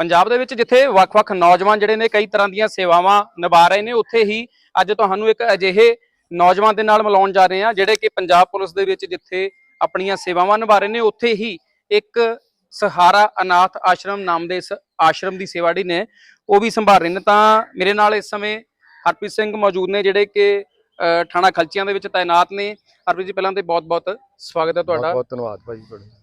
ਪੰਜਾਬ ਦੇ ਵਿੱਚ ਜਿੱਥੇ ਵੱਖ-ਵੱਖ ਨੌਜਵਾਨ ਜਿਹੜੇ ਨੇ ਕਈ ਤਰ੍ਹਾਂ ਦੀਆਂ ਸੇਵਾਵਾਂ ਨਿਭਾ ਰਹੇ ਨੇ, ਉੱਥੇ ਹੀ ਅੱਜ ਤੁਹਾਨੂੰ ਇੱਕ ਅਜਿਹੇ ਨੌਜਵਾਨ ਦੇ ਨਾਲ ਮਿਲਾਉਣ ਜਾ ਰਹੇ ਹਾਂ, ਜਿਹੜੇ ਕਿ ਪੰਜਾਬ ਪੁਲਿਸ ਦੇ ਵਿੱਚ ਜਿੱਥੇ ਆਪਣੀਆਂ ਸੇਵਾਵਾਂ ਨਿਭਾ ਰਹੇ ਨੇ, ਉੱਥੇ ਹੀ ਇੱਕ ਸਹਾਰਾ ਅਨਾਥ ਆਸ਼ਰਮ ਨਾਮ ਦੇ ਇਸ ਆਸ਼ਰਮ ਦੀ ਸੇਵਾ ਜਿਹੜੀ ਨੇ, ਉਹ ਵੀ ਸੰਭਾਲ ਰਹੇ ਨੇ। ਤਾਂ ਮੇਰੇ ਨਾਲ ਇਸ ਸਮੇਂ ਹਰਪ੍ਰੀਤ ਸਿੰਘ ਮੌਜੂਦ ਨੇ, ਜਿਹੜੇ ਕਿ ਥਾਣਾ ਖਲਚੀਆਂ ਦੇ ਵਿੱਚ ਤਾਇਨਾਤ ਨੇ। ਹਰਪ੍ਰੀਤ ਜੀ, ਪਹਿਲਾਂ ਤੇ ਬਹੁਤ-ਬਹੁਤ ਸਵਾਗਤ ਹੈ ਤੁਹਾਡਾ। ਬਹੁਤ ਧੰਨਵਾਦ ਭਾਜੀ ਤੁਹਾਡਾ।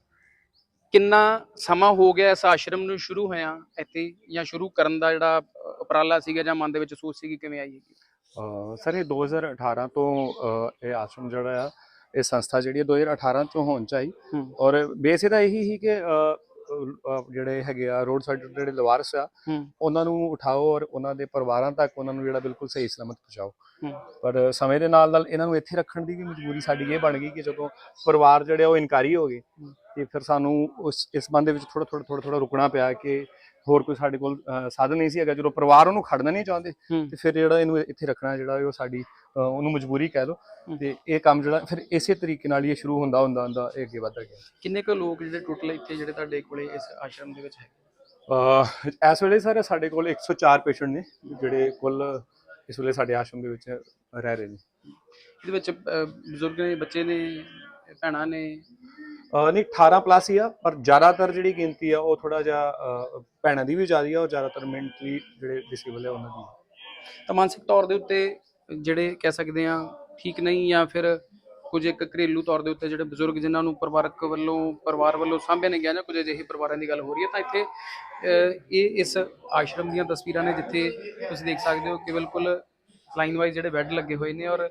ਕਿੰਨਾ ਸਮਾਂ ਹੋ ਗਿਆ ਇਸ ਆਸ਼ਰਮ ਨੂੰ ਸ਼ੁਰੂ ਹੋਇਆ ਇੱਥੇ ਜਾਂ ਸ਼ੁਰੂ ਕਰਨ ਦਾ ਜਿਹੜਾ ਉਪਰਾਲਾ ਸੀਗਾ ਜਾਂ ਮਨ ਦੇ ਵਿੱਚ ਸੋਚ ਸੀਗੀ ਕਿਵੇਂ ਆਈ ਸਰ ਇਹ 2018 ਤੋਂ ਇਹ ਆਸ਼ਰਮ ਜਿਹੜਾ ਆ ਇਹ ਸੰਸਥਾ ਜਿਹੜੀ ਹੈ 2018 ਤੋਂ ਹੋਣ ਚਾਹੀ ਹੂੰ। ਔਰ ਬੇਸ ਇਹਦਾ ਇਹੀ ਸੀ ਕਿ ਜਿਹੜੇ ਹੈਗੇ ਆ ਰੋਡ ਸਾਈਡ ਜਿਹੜੇ ਲਵਾਰਸ ਆ ਉਹਨਾਂ ਨੂੰ ਉਠਾਓ ਔਰ ਉਹਨਾਂ ਦੇ ਪਰਿਵਾਰਾਂ ਤੱਕ ਉਹਨਾਂ ਨੂੰ ਜਿਹੜਾ ਬਿਲਕੁਲ ਸਹੀ ਸਲਾਮਤ ਪਹੁੰਚਾਓ। ਪਰ ਸਮੇਂ ਦੇ ਨਾਲ ਨਾਲ ਇਹਨਾਂ ਨੂੰ ਇੱਥੇ ਰੱਖਣ ਦੀ ਵੀ ਮਜਬੂਰੀ ਸਾਡੀ ਇਹ ਬਣ ਗਈ ਕਿ ਜਦੋਂ ਪਰਿਵਾਰ ਜਿਹੜੇ ਉਹ ਇਨਕਾਰੀ ਹੋ ਗਏ। ਤੇ ਫਿਰ ਸਾਨੂੰ ਉਸ ਇਸ ਬੰਦੇ ਵਿੱਚ ਥੋੜਾ ਥੋੜਾ ਥੋੜਾ ਥੋੜਾ ਰੁਕਣਾ ਪਿਆ ਕਿ ਹੋਰ ਕੋਈ ਸਾਡੇ ਕੋਲ ਸਾਧਨ ਨਹੀਂ ਸੀ ਹੈਗਾ। ਜਦੋਂ ਪਰਿਵਾਰ ਉਹਨੂੰ ਖੜਨਾ ਨਹੀਂ ਚਾਹੁੰਦੇ ਤੇ ਫਿਰ ਜਿਹੜਾ ਇਹਨੂੰ ਇੱਥੇ ਰੱਖਣਾ ਜਿਹੜਾ ਉਹ ਸਾਡੀ ਉਹਨੂੰ ਮਜਬੂਰੀ ਕਹਿ ਹੂੰ। ਤੇ ਇਹ ਕੰਮ ਜਿਹੜਾ ਫਿਰ ਇਸੇ ਤਰੀਕੇ ਨਾਲ ਹੀ ਇਹ ਸ਼ੁਰੂ ਹੁੰਦਾ ਹੁੰਦਾ ਹੁੰਦਾ ਇਹ ਅੱਗੇ ਵੱਧਦਾ ਗਿਆ। ਕਿੰਨੇ ਕੁ ਲੋਕ ਜਿਹੜੇ ਟੋਟਲ ਇੱਥੇ ਜਿਹੜੇ ਤੁਹਾਡੇ ਕੋਲੇ ਇਸ ਆਸ਼ਰਮ ਦੇ ਵਿੱਚ ਹੈ ਇਸ ਵੇਲੇ ਸਰ ਸਾਡੇ ਕੋਲ 104 ਪੇਸ਼ੈਂਟ ਨੇ ਜਿਹੜੇ ਕੁੱਲ ਇਸ ਵੇਲੇ ਸਾਡੇ ਆਸ਼ਰਮ ਦੇ ਵਿੱਚ ਰਹਿ ਰਹੇ ਨੇ। ਇਹਦੇ ਵਿੱਚ ਬਜ਼ੁਰਗ ਨੇ ਬੱਚੇ ਨੇ ਭੈਣਾਂ ਨੇ? ਨਹੀਂ 18 ਪਲੱਸ ਹੀ ਆ ਪਰ ਜ਼ਿਆਦਾਤਰ ਜਿਹੜੀ ਗਿਣਤੀ ਆ ਉਹ ਥੋੜਾ ਜਿਹਾ ਭੈਣਾਂ ਦੀ ਵੀ ਜ਼ਿਆਦਾ ਆ ਔਰ ਜ਼ਿਆਦਾਤਰ ਮੈਂਟਲੀ ਜਿਹੜੇ ਡਿਸੇਬਲ ਆ ਉਹਨਾਂ ਦੀ। ਤਾਂ ਮਾਨਸਿਕ ਤੌਰ ਦੇ ਉੱਤੇ ਜਿਹੜੇ ਕਹਿ ਸਕਦੇ ਆ ਠੀਕ ਨਹੀਂ ਜਾਂ ਫਿਰ ਕੁਝ ਇੱਕ ਘਰੇਲੂ ਤੌਰ ਦੇ ਉੱਤੇ ਜਿਹੜੇ ਬਜ਼ੁਰਗ ਜਿਨ੍ਹਾਂ ਨੂੰ ਪਰਿਵਾਰਕ ਵੱਲੋਂ, ਪਰਿਵਾਰ ਵੱਲੋਂ ਸਾਂਭਿਆ ਨਹੀਂ ਗਿਆ ਜਾਂ ਕੁਝ ਅਜਿਹੇ ਪਰਿਵਾਰਾਂ ਦੀ ਗੱਲ ਹੋ ਰਹੀ ਹੈ, ਤਾਂ ਇੱਥੇ ਇਹ ਇਸ ਆਸ਼ਰਮ ਦੀਆਂ ਤਸਵੀਰਾਂ ਨੇ ਜਿੱਥੇ ਤੁਸੀਂ ਦੇਖ ਸਕਦੇ ਹੋ ਕਿ ਬਿਲਕੁਲ ਲਾਈਨ ਵਾਈਜ਼ ਜਿਹੜੇ ਬੈੱਡ ਲੱਗੇ ਹੋਏ ਨੇ ਔਰ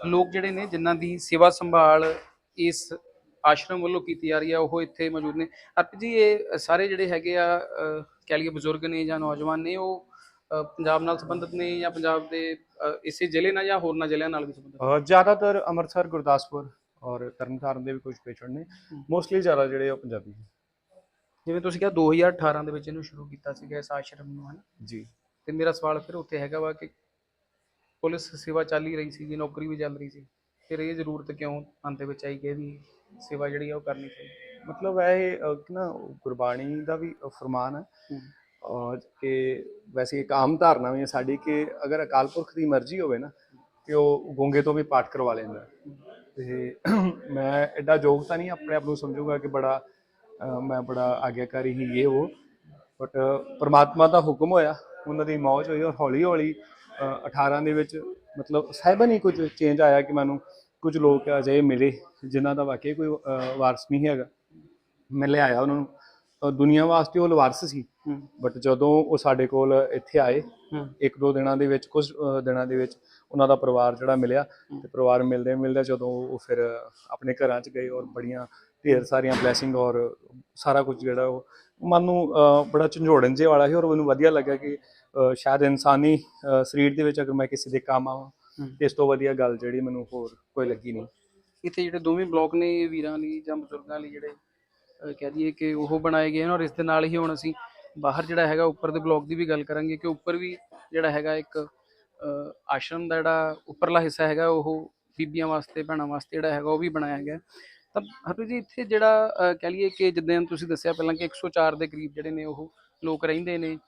ਲੋਕ ਜਿਹੜੇ ਨੇ ਜਿਨ੍ਹਾਂ ਦੀ ਸੇਵਾ ਸੰਭਾਲ ਇਸ ਆਸ਼ਰਮ ਵੱਲੋਂ ਕੀਤੀ ਜਾ ਰਹੀ ਹੈ, ਉਹ ਇੱਥੇ ਮੌਜੂਦ ਨੇ। ਅਰਪ ਜੀ, ਇਹ ਸਾਰੇ ਜਿਹੜੇ ਹੈਗੇ ਆ ਕਹਿ ਲਈਏ ਬਜ਼ੁਰਗ ਨੇ ਜਾਂ ਨੌਜਵਾਨ ਨੇ, ਉਹ ਪੰਜਾਬ ਨਾਲ ਸੰਬੰਧਿਤ ਨੇ ਜਾਂ ਪੰਜਾਬ ਦੇ ਅ, ਇਸੇ ਜ਼ਿਲ੍ਹੇ ਨਾਲ ਜਾਂ ਹੋਰਨਾਂ ਜ਼ਿਲ੍ਹਿਆਂ ਨਾਲ ਵੀ ਸੰਬੰਧਿਤ? ਅਹ, ਜ਼ਿਆਦਾਤਰ ਅੰਮ੍ਰਿਤਸਰ ਗੁਰਦਾਸਪੁਰ ਔਰ ਤਰਨਤਾਰਨ ਦੇ ਵੀ ਕੁਝ ਪੇਸ਼ੈਂਟ ਨੇ। ਮੋਸਟਲੀ ਜ਼ਿਆਦਾ ਜਿਹੜੇ ਆ ਉਹ ਪੰਜਾਬੀ ਨੇ। ਜਿਵੇਂ ਤੁਸੀਂ ਕਿਹਾ 2018 ਦੇ ਵਿੱਚ ਇਹਨੂੰ ਸ਼ੁਰੂ ਕੀਤਾ ਸੀਗਾ ਇਸ ਆਸ਼ਰਮ ਨੂੰ ਹਨ? ਜੀ। ਤੇ ਮੇਰਾ ਸਵਾਲ ਫਿਰ ਉੱਥੇ ਹੈਗਾ ਵਾ ਕਿ ਪੁਲਿਸ ਸੇਵਾ ਚੱਲ ਹੀ ਰਹੀ ਸੀ ਨੌਕਰੀ ਵੀ ਚੱਲ ਰਹੀ ਸੀ। ਫਿਰ ਇਹ ਜ਼ਰੂਰਤ ਕਿਉਂ ਮਨ ਦੇ ਵਿੱਚ ਆਈ ਕਿ ਵੀ ਸੇਵਾ ਜਿਹੜੀ ਆ ਉਹ ਕਰਨੀ ਚਾਹੀਦੀ? ਮਤਲਬ ਇਹ ਅਹ, ਕਿ ਨਾ ਗੁਰਬਾਣੀ ਦਾ ਵੀ ਫਰਮਾਨ ਹੈ। ਹੂੰ। ਔਰ ਕਿ ਵੈਸੇ ਇੱਕ ਆਮ ਧਾਰਨਾ ਵੀ ਹੈ ਸਾਡੀ ਕਿ ਅਗਰ ਅਕਾਲ ਪੁਰਖ ਦੀ ਮਰਜ਼ੀ ਹੋਵੇ ਨਾ ਕਿ ਉਹ ਗੋਂਗੇ ਤੋਂ ਵੀ ਪਾਠ ਕਰਵਾ ਲੈਂਦਾ। ਤੇ ਮੈਂ ਐਡਾ ਯੋਗ ਤਾਂ ਨਹੀਂ ਆਪਣੇ ਆਪ ਨੂੰ ਸਮਝੂਗਾ ਕਿ ਬੜਾ ਮੈਂ ਬੜਾ ਆਗਿਆਕਾਰੀ ਹੀ ਇਹ ਉਹ। ਬਟ ਪ੍ਰਮਾਤਮਾ ਦਾ ਹੁਕਮ ਹੋਇਆ ਉਹਨਾਂ ਦੀ ਮੌਜ ਹੋਈ ਔਰ ਹੌਲੀ ਹੌਲੀ ਅਹ, 18 ਦੇ ਵਿੱਚ ਮਤਲਬ ਸਾਹਿਬਨ ਹੀ ਕੁਝ ਚੇਂਜ ਆਇਆ ਕਿ ਮੈਨੂੰ ਕੁਝ ਲੋਕ ਅਜਿਹੇ ਮਿਲੇ ਜਿਨ੍ਹਾਂ ਦਾ ਵਾਕਈ ਕੋਈ ਵਾਰਸ ਨਹੀਂ ਹੈਗਾ। ਮੈਂ ਲਿਆਇਆ ਉਹਨਾਂ ਨੂੰ। ਅਹ, ਦੁਨੀਆ ਵਾਸਤੇ ਉਹ ਲਵਾਰਸ ਸੀ। ਬਟ ਜਦੋਂ ਉਹ ਸਾਡੇ ਕੋਲ ਇੱਥੇ ਆਏ ਇੱਕ ਦੋ ਦਿਨਾਂ ਦੇ ਵਿੱਚ ਕੁਝ ਦਿਨਾਂ ਦੇ ਵਿੱਚ ਉਹਨਾਂ ਦਾ ਪਰਿਵਾਰ ਜਿਹੜਾ ਮਿਲਿਆ ਤੇ ਪਰਿਵਾਰ ਮਿਲਦੇ ਮਿਲਦੇ ਜਦੋਂ ਉਹ ਫਿਰ ਆਪਣੇ ਘਰਾਂ 'ਚ ਗਏ ਔਰ ਬੜੀਆਂ ਢੇਰ ਸਾਰੀਆਂ ਬਲੇਸਿੰਗ ਔਰ ਸਾਰਾ ਕੁਝ ਜਿਹੜਾ ਉਹ ਮਨ ਨੂੰ ਬੜਾ ਝੰਜੋੜਨ ਜੇ ਵਾਲਾ ਸੀ ਔਰ ਮੈਨੂੰ ਵਧੀਆ ਲੱਗਾ ਕਿ ਸ਼ਾਇਦ ਇਨਸਾਨੀ ਸਰੀਰ ਦੇ ਵਿੱਚ ਅਗਰ ਮੈਂ ਕਿਸੇ ਦੇ ਕੰਮ ਆਵਾਂ ਇਸ ਤੋਂ ਵਧੀਆ ਗੱਲ ਜਿਹੜੀ ਮੈਨੂੰ ਹੋਰ ਕੋਈ ਲੱਗੀ ਨਹੀਂ। ਇੱਥੇ ਜਿਹੜੇ ਦੋਵੇਂ ਬਲਾਕ ਨੇ ਵੀਰਾਂ ਲਈ ਜਾਂ ਬਜ਼ੁਰਗਾਂ ਲਈ ਜਿਹੜੇ ਕਹਿ ਦਈਏ ਕਿ ਉਹ ਬਣਾਏ ਗਏ ਨੇ ਔਰ ਇਸ ਦੇ ਨਾਲ ਹੀ ਹੁਣ ਅਸੀਂ ਬਾਹਰ ਜਿਹੜਾ ਹੈਗਾ, ਉੱਪਰ ਦੇ ਬਲਾਕ ਦੀ ਵੀ ਗੱਲ ਕਰਾਂਗੇ ਕਿ ਉੱਪਰ ਵੀ ਜਿਹੜਾ ਹੈਗਾ ਇੱਕ ਆਸ਼ਰਮ ਦਾ ਜਿਹੜਾ ਉੱਪਰਲਾ ਹਿੱਸਾ ਹੈਗਾ, ਉਹ ਬੀਬੀਆਂ ਵਾਸਤੇ, ਭੈਣਾਂ ਵਾਸਤੇ ਜਿਹੜਾ ਹੈਗਾ, ਉਹ ਵੀ ਬਣਾਇਆ ਗਿਆ। ਤਾਂ ਹਰਪ੍ਰੀਤ ਜੀ, ਇੱਥੇ ਜਿਹੜਾ, ਅਹ, ਕਹਿ ਲਈਏ ਕਿ ਜਿੱਦਾਂ ਤੁਸੀਂ ਦੱਸਿਆ ਪਹਿਲਾਂ ਕਿ 104 ਦੇ ਕਰੀਬ ਜਿਹੜੇ ਨੇ, ਉਹ ਲੋਕ ਰਹਿੰਦੇ ਨੇ।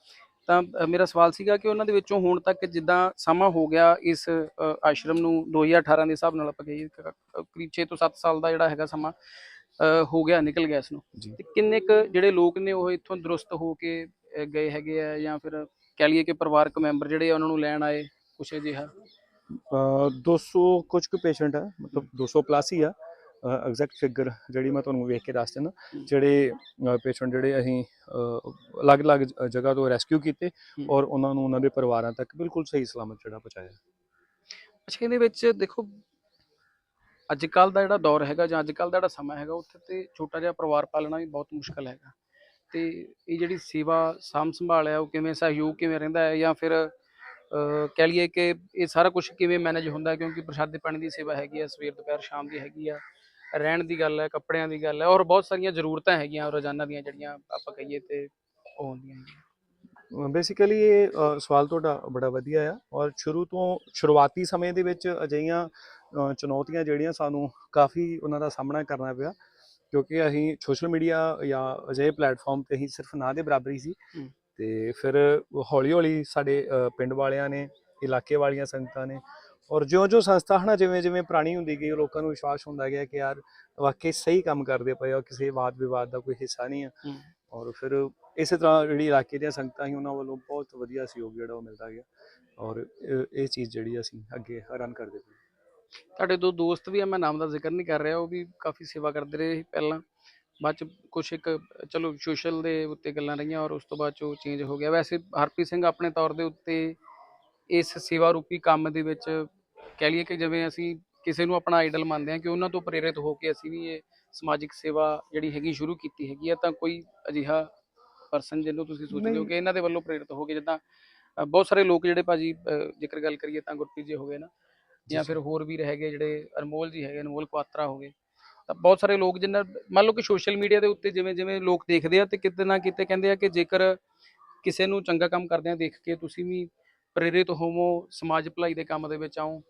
ਤਾਂ ਮੇਰਾ ਸਵਾਲ ਸੀਗਾ ਕਿ ਉਹਨਾਂ ਦੇ ਵਿੱਚੋਂ ਹੁਣ ਤੱਕ ਜਿੱਦਾਂ ਸਮਾਂ ਹੋ ਗਿਆ ਇਸ ਆਸ਼ਰਮ ਨੂੰ 2018 ਦੇ ਹਿਸਾਬ ਨਾਲ ਆਪਾਂ ਕਹੀਏ ਕਰੀਬ 6 ਤੋਂ 7 ਸਾਲ ਦਾ ਜਿਹੜਾ ਹੈਗਾ ਸਮਾਂ ਹੋ ਗਿਆ ਨਿਕਲ ਗਿਆ ਇਸ ਨੂੰ ਤੇ ਕਿੰਨੇ ਕ ਜਿਹੜੇ ਲੋਕ ਨੇ ਉਹ ਇੱਥੋਂ ਦਰੁਸਤ ਹੋ ਕੇ ਗਏ ਹੈਗੇ ਆ ਜਾਂ ਫਿਰ ਕਹਿ ਲਈਏ ਕਿ ਪਰਿਵਾਰਕ ਮੈਂਬਰ ਜਿਹੜੇ ਆ ਉਹਨਾਂ ਨੂੰ ਲੈਣ ਆਏ ਕੁਛ ਅਜਿਹਾ? ਅਹ 200 ਕੁਝ ਕੁ ਪੇਸ਼ੈਂਟ ਹੈ ਮਤਲਬ 200 ਪਲੱਸ ਹੀ ਆ। ਐਗਜ਼ੈਕਟ ਫਿਗਰ ਜਿਹੜੀ ਮੈਂ ਤੁਹਾਨੂੰ ਵੇਖ ਕੇ ਦੱਸ ਦਿੰਦਾ। ਜਿਹੜੇ ਪੇਸ਼ੈਂਟ ਜਿਹੜੇ ਅਸੀਂ ਅਲੱਗ-ਅਲੱਗ ਜਗ੍ਹਾ ਤੋਂ ਰੈਸਕਿਊ ਕੀਤੇ। ਔਰ ਉਹਨਾਂ ਨੂੰ ਉਹਨਾਂ ਦੇ ਪਰਿਵਾਰਾਂ ਤੱਕ ਬਿਲਕੁਲ ਸਹੀ ਸਲਾਮਤ ਜਿਹੜਾ ਪਹੁੰਚਾਇਆ। ਅੱਛਾ ਇਹਦੇ ਵਿੱਚ ਦੇਖੋ ਅੱਜ ਕੱਲ ਦਾ ਜਿਹੜਾ ਦੌਰ ਹੈਗਾ ਜਾਂ ਅੱਜ ਕੱਲ ਦਾ ਜਿਹੜਾ ਸਮਾਂ ਹੈਗਾ, ਉੱਥੇ ਤੇ ਛੋਟਾ ਜਿਹਾ ਪਰਿਵਾਰ ਪਾਲਣਾ ਵੀ ਬਹੁਤ ਮੁਸ਼ਕਲ ਹੈਗਾ। ਤੇ ਇਹ ਜਿਹੜੀ ਸੇਵਾ ਸਾਂਭ ਸੰਭਾਲ ਹੈ, ਉਹ ਕਿਵੇਂ ਸਹਿਯੋਗ ਕਿਵੇਂ ਰਹਿੰਦਾ ਹੈ ਜਾਂ ਫਿਰ ਕਹਿ ਲਈਏ ਕਿ ਇਹ ਸਾਰਾ ਕੁਝ ਕਿਵੇਂ ਮੈਨੇਜ ਹੁੰਦਾ ਕਿਉਂਕਿ ਪ੍ਰਸ਼ਾਦੇ ਪਾਣੀ ਦੀ ਸੇਵਾ ਹੈਗੀ ਆ ਸਵੇਰ, ਦੁਪਹਿਰ, ਸ਼ਾਮ ਦੀ ਹੈਗੀ ਆ, ਰਹਿਣ ਦੀ ਗੱਲ ਹੈ, ਕੱਪੜਿਆਂ ਦੀ ਗੱਲ ਹੈ, ਔਰ ਬਹੁਤ ਸਾਰੀਆਂ ਜ਼ਰੂਰਤਾਂ ਹੈਗੀਆਂ ਰੋਜ਼ਾਨਾ ਦੀਆਂ ਜਿਹੜੀਆਂ ਆਪਾਂ ਕਹੀਏ ਤੇ ਉਹ ਹੁੰਦੀਆਂ ਹੈਗੀਆਂ। ਬੇਸਿਕਲੀ ਇਹ ਸਵਾਲ ਤੁਹਾਡਾ ਬੜਾ ਵਧੀਆ ਆ, ਔਰ ਸ਼ੁਰੂ ਤੋਂ ਸ਼ੁਰੂਆਤੀ ਸਮੇਂ ਦੇ ਵਿੱਚ ਅਜਿਹੀਆਂ ਚੁਣੌਤੀਆਂ ਜਿਹੜੀਆਂ ਸਾਨੂੰ ਕਾਫੀ ਉਹਨਾਂ ਦਾ ਸਾਹਮਣਾ ਕਰਨਾ ਪਿਆ ਕਿਉਂਕਿ ਅਸੀਂ ਸੋਸ਼ਲ ਮੀਡੀਆ ਜਾਂ ਅਜਿਹੇ ਪਲੇਟਫਾਰਮ ਤੇ ਅਸੀਂ ਸਿਰਫ ਨਾਂ ਦੇ ਬਰਾਬਰ ਹੀ ਸੀ ਹੂੰ। ਤੇ ਫਿਰ ਹੌਲੀ ਹੌਲੀ ਸਾਡੇ ਪਿੰਡ ਵਾਲਿਆਂ ਨੇ ਇਲਾਕੇ ਵਾਲੀਆਂ ਸੰਗਤਾਂ ਨੇ ਔਰ ਜਿਉਂ-ਜਿਉਂ ਸੰਸਥਾ ਹਨਾ ਜਿਵੇਂ-ਜਿਵੇਂ ਪੁਰਾਣੀ ਹੁੰਦੀ ਗਈ ਲੋਕਾਂ ਨੂੰ ਵਿਸ਼ਵਾਸ ਹੁੰਦਾ ਗਿਆ ਕਿ ਯਾਰ ਵਾਕਈ ਸਹੀ ਕੰਮ ਕਰਦੇ ਪਏ ਆ ਕਿਸੇ ਵਾਦ ਵਿਵਾਦ ਦਾ ਕੋਈ ਹਿੱਸਾ ਨਹੀਂ ਆ ਹੂੰ। ਔਰ ਫਿਰ ਇਸੇ ਤਰ੍ਹਾਂ ਜਿਹੜੀ ਇਲਾਕੇ ਦੀਆਂ ਸੰਗਤਾਂ ਸੀ ਉਹਨਾਂ ਵੱਲੋਂ ਬਹੁਤ ਵਧੀਆ ਸਹਿਯੋਗ ਜਿਹੜਾ ਉਹ ਮਿਲਦਾ ਗਿਆ ਔਰ ਇਹ ਇਹ ਚੀਜ਼ ਜਿਹੜੀ ਅਸੀਂ ਅੱਗੇ ਰਨ ਕਰਦੇ ਪਏ ਤੁਹਾਡੇ ਦੋ ਦੋਸਤ ਵੀ ਆ ਮੈਂ ਨਾਮ ਦਾ ਜ਼ਿਕਰ ਨਹੀਂ ਕਰ ਰਿਹਾ ਉਹ ਵੀ ਕਾਫੀ ਸੇਵਾ ਕਰਦੇ ਰਹੇ ਪਹਿਲਾਂ ਬਾਅਦ ਚ ਕੁਛ ਇੱਕ ਚਲੋ ਸੋਸ਼ਲ ਦੇ ਉੱਤੇ ਗੱਲਾਂ ਰਹੀਆਂ ਔਰ ਉਸ ਤੋਂ ਬਾਅਦ ਚ ਉਹ ਚੇਂਜ ਹੋ ਗਿਆ ਵੈਸੇ ਹਰਪ੍ਰੀਤ ਸਿੰਘ ਆਪਣੇ ਤੌਰ ਦੇ ਉੱਤੇ ਇਸ ਸੇਵਾ ਰੂਪੀ ਕੰਮ ਦੇ ਵਿੱਚ ਕਹਿ ਲਈਏ ਕਿ ਜਿਵੇਂ ਅਸੀਂ ਕਿਸੇ ਨੂੰ ਆਪਣਾ ਆਈਡਲ ਮੰਨਦੇ ਹਾਂ ਕਿ ਉਹਨਾਂ ਤੋਂ ਪ੍ਰੇਰਿਤ ਹੋ ਕੇ ਅਸੀਂ ਵੀ ਇਹ ਸਮਾਜਿਕ ਸੇਵਾ ਜਿਹੜੀ ਹੈਗੀ ਸ਼ੁਰੂ ਕੀਤੀ ਹੈਗੀ ਆ ਤਾਂ ਕੋਈ ਅਜਿਹਾ ਪਰਸਨ ਜਿਹਨੂੰ ਤੁਸੀਂ ਸੋਚਦੇ ਹੋ। ਕਿ ਇਹਨਾਂ ਦੇ ਵੱਲੋਂ ਪ੍ਰੇਰਿਤ ਹੋ ਕੇ ਜਿੱਦਾਂ ਬਹੁਤ ਸਾਰੇ ਲੋਕ ਜਿਹੜੇ ਭਾਜੀ ਜੇਕਰ ਗੱਲ ਕਰੀਏ ਤਾਂ ਗੁਰਪ੍ਰੀਤ ਜੀ ਹੋ ਗਏ ਨਾ ਜਾਂ ਫਿਰ ਹੋਰ ਵੀ ਹੈਗੇ ਜਿਹੜੇ ਅਨਮੋਲ ਜੀ ਹੈਗੇ ਅਨਮੋਲ ਕੁਆਤਰਾ ਹੋ ਗਏ। ਤਾਂ ਬਹੁਤ ਸਾਰੇ ਲੋਕ ਜਿੰਨਾ ਮੰਨ ਲਓ ਕਿ ਸੋਸ਼ਲ ਮੀਡੀਆ ਦੇ ਉੱਤੇ ਜਿਵੇਂ ਜਿਵੇਂ ਲੋਕ ਦੇਖਦੇ ਆ ਤੇ ਕਿਤੇ ਨਾ ਕਿਤੇ ਕਹਿੰਦੇ ਆ ਕਿ ਜੇਕਰ ਕਿਸੇ ਨੂੰ ਚੰਗਾ ਕੰਮ ਕਰਦਿਆਂ ਦੇਖ ਕੇ ਤੁਸੀਂ ਵੀ ਪ੍ਰੇਰਿਤ ਹੋਵੋ ਸਮਾਜ ਭਲਾਈ ਦੇ ਕੰਮ ਦੇ ਵਿੱਚ ਆਓ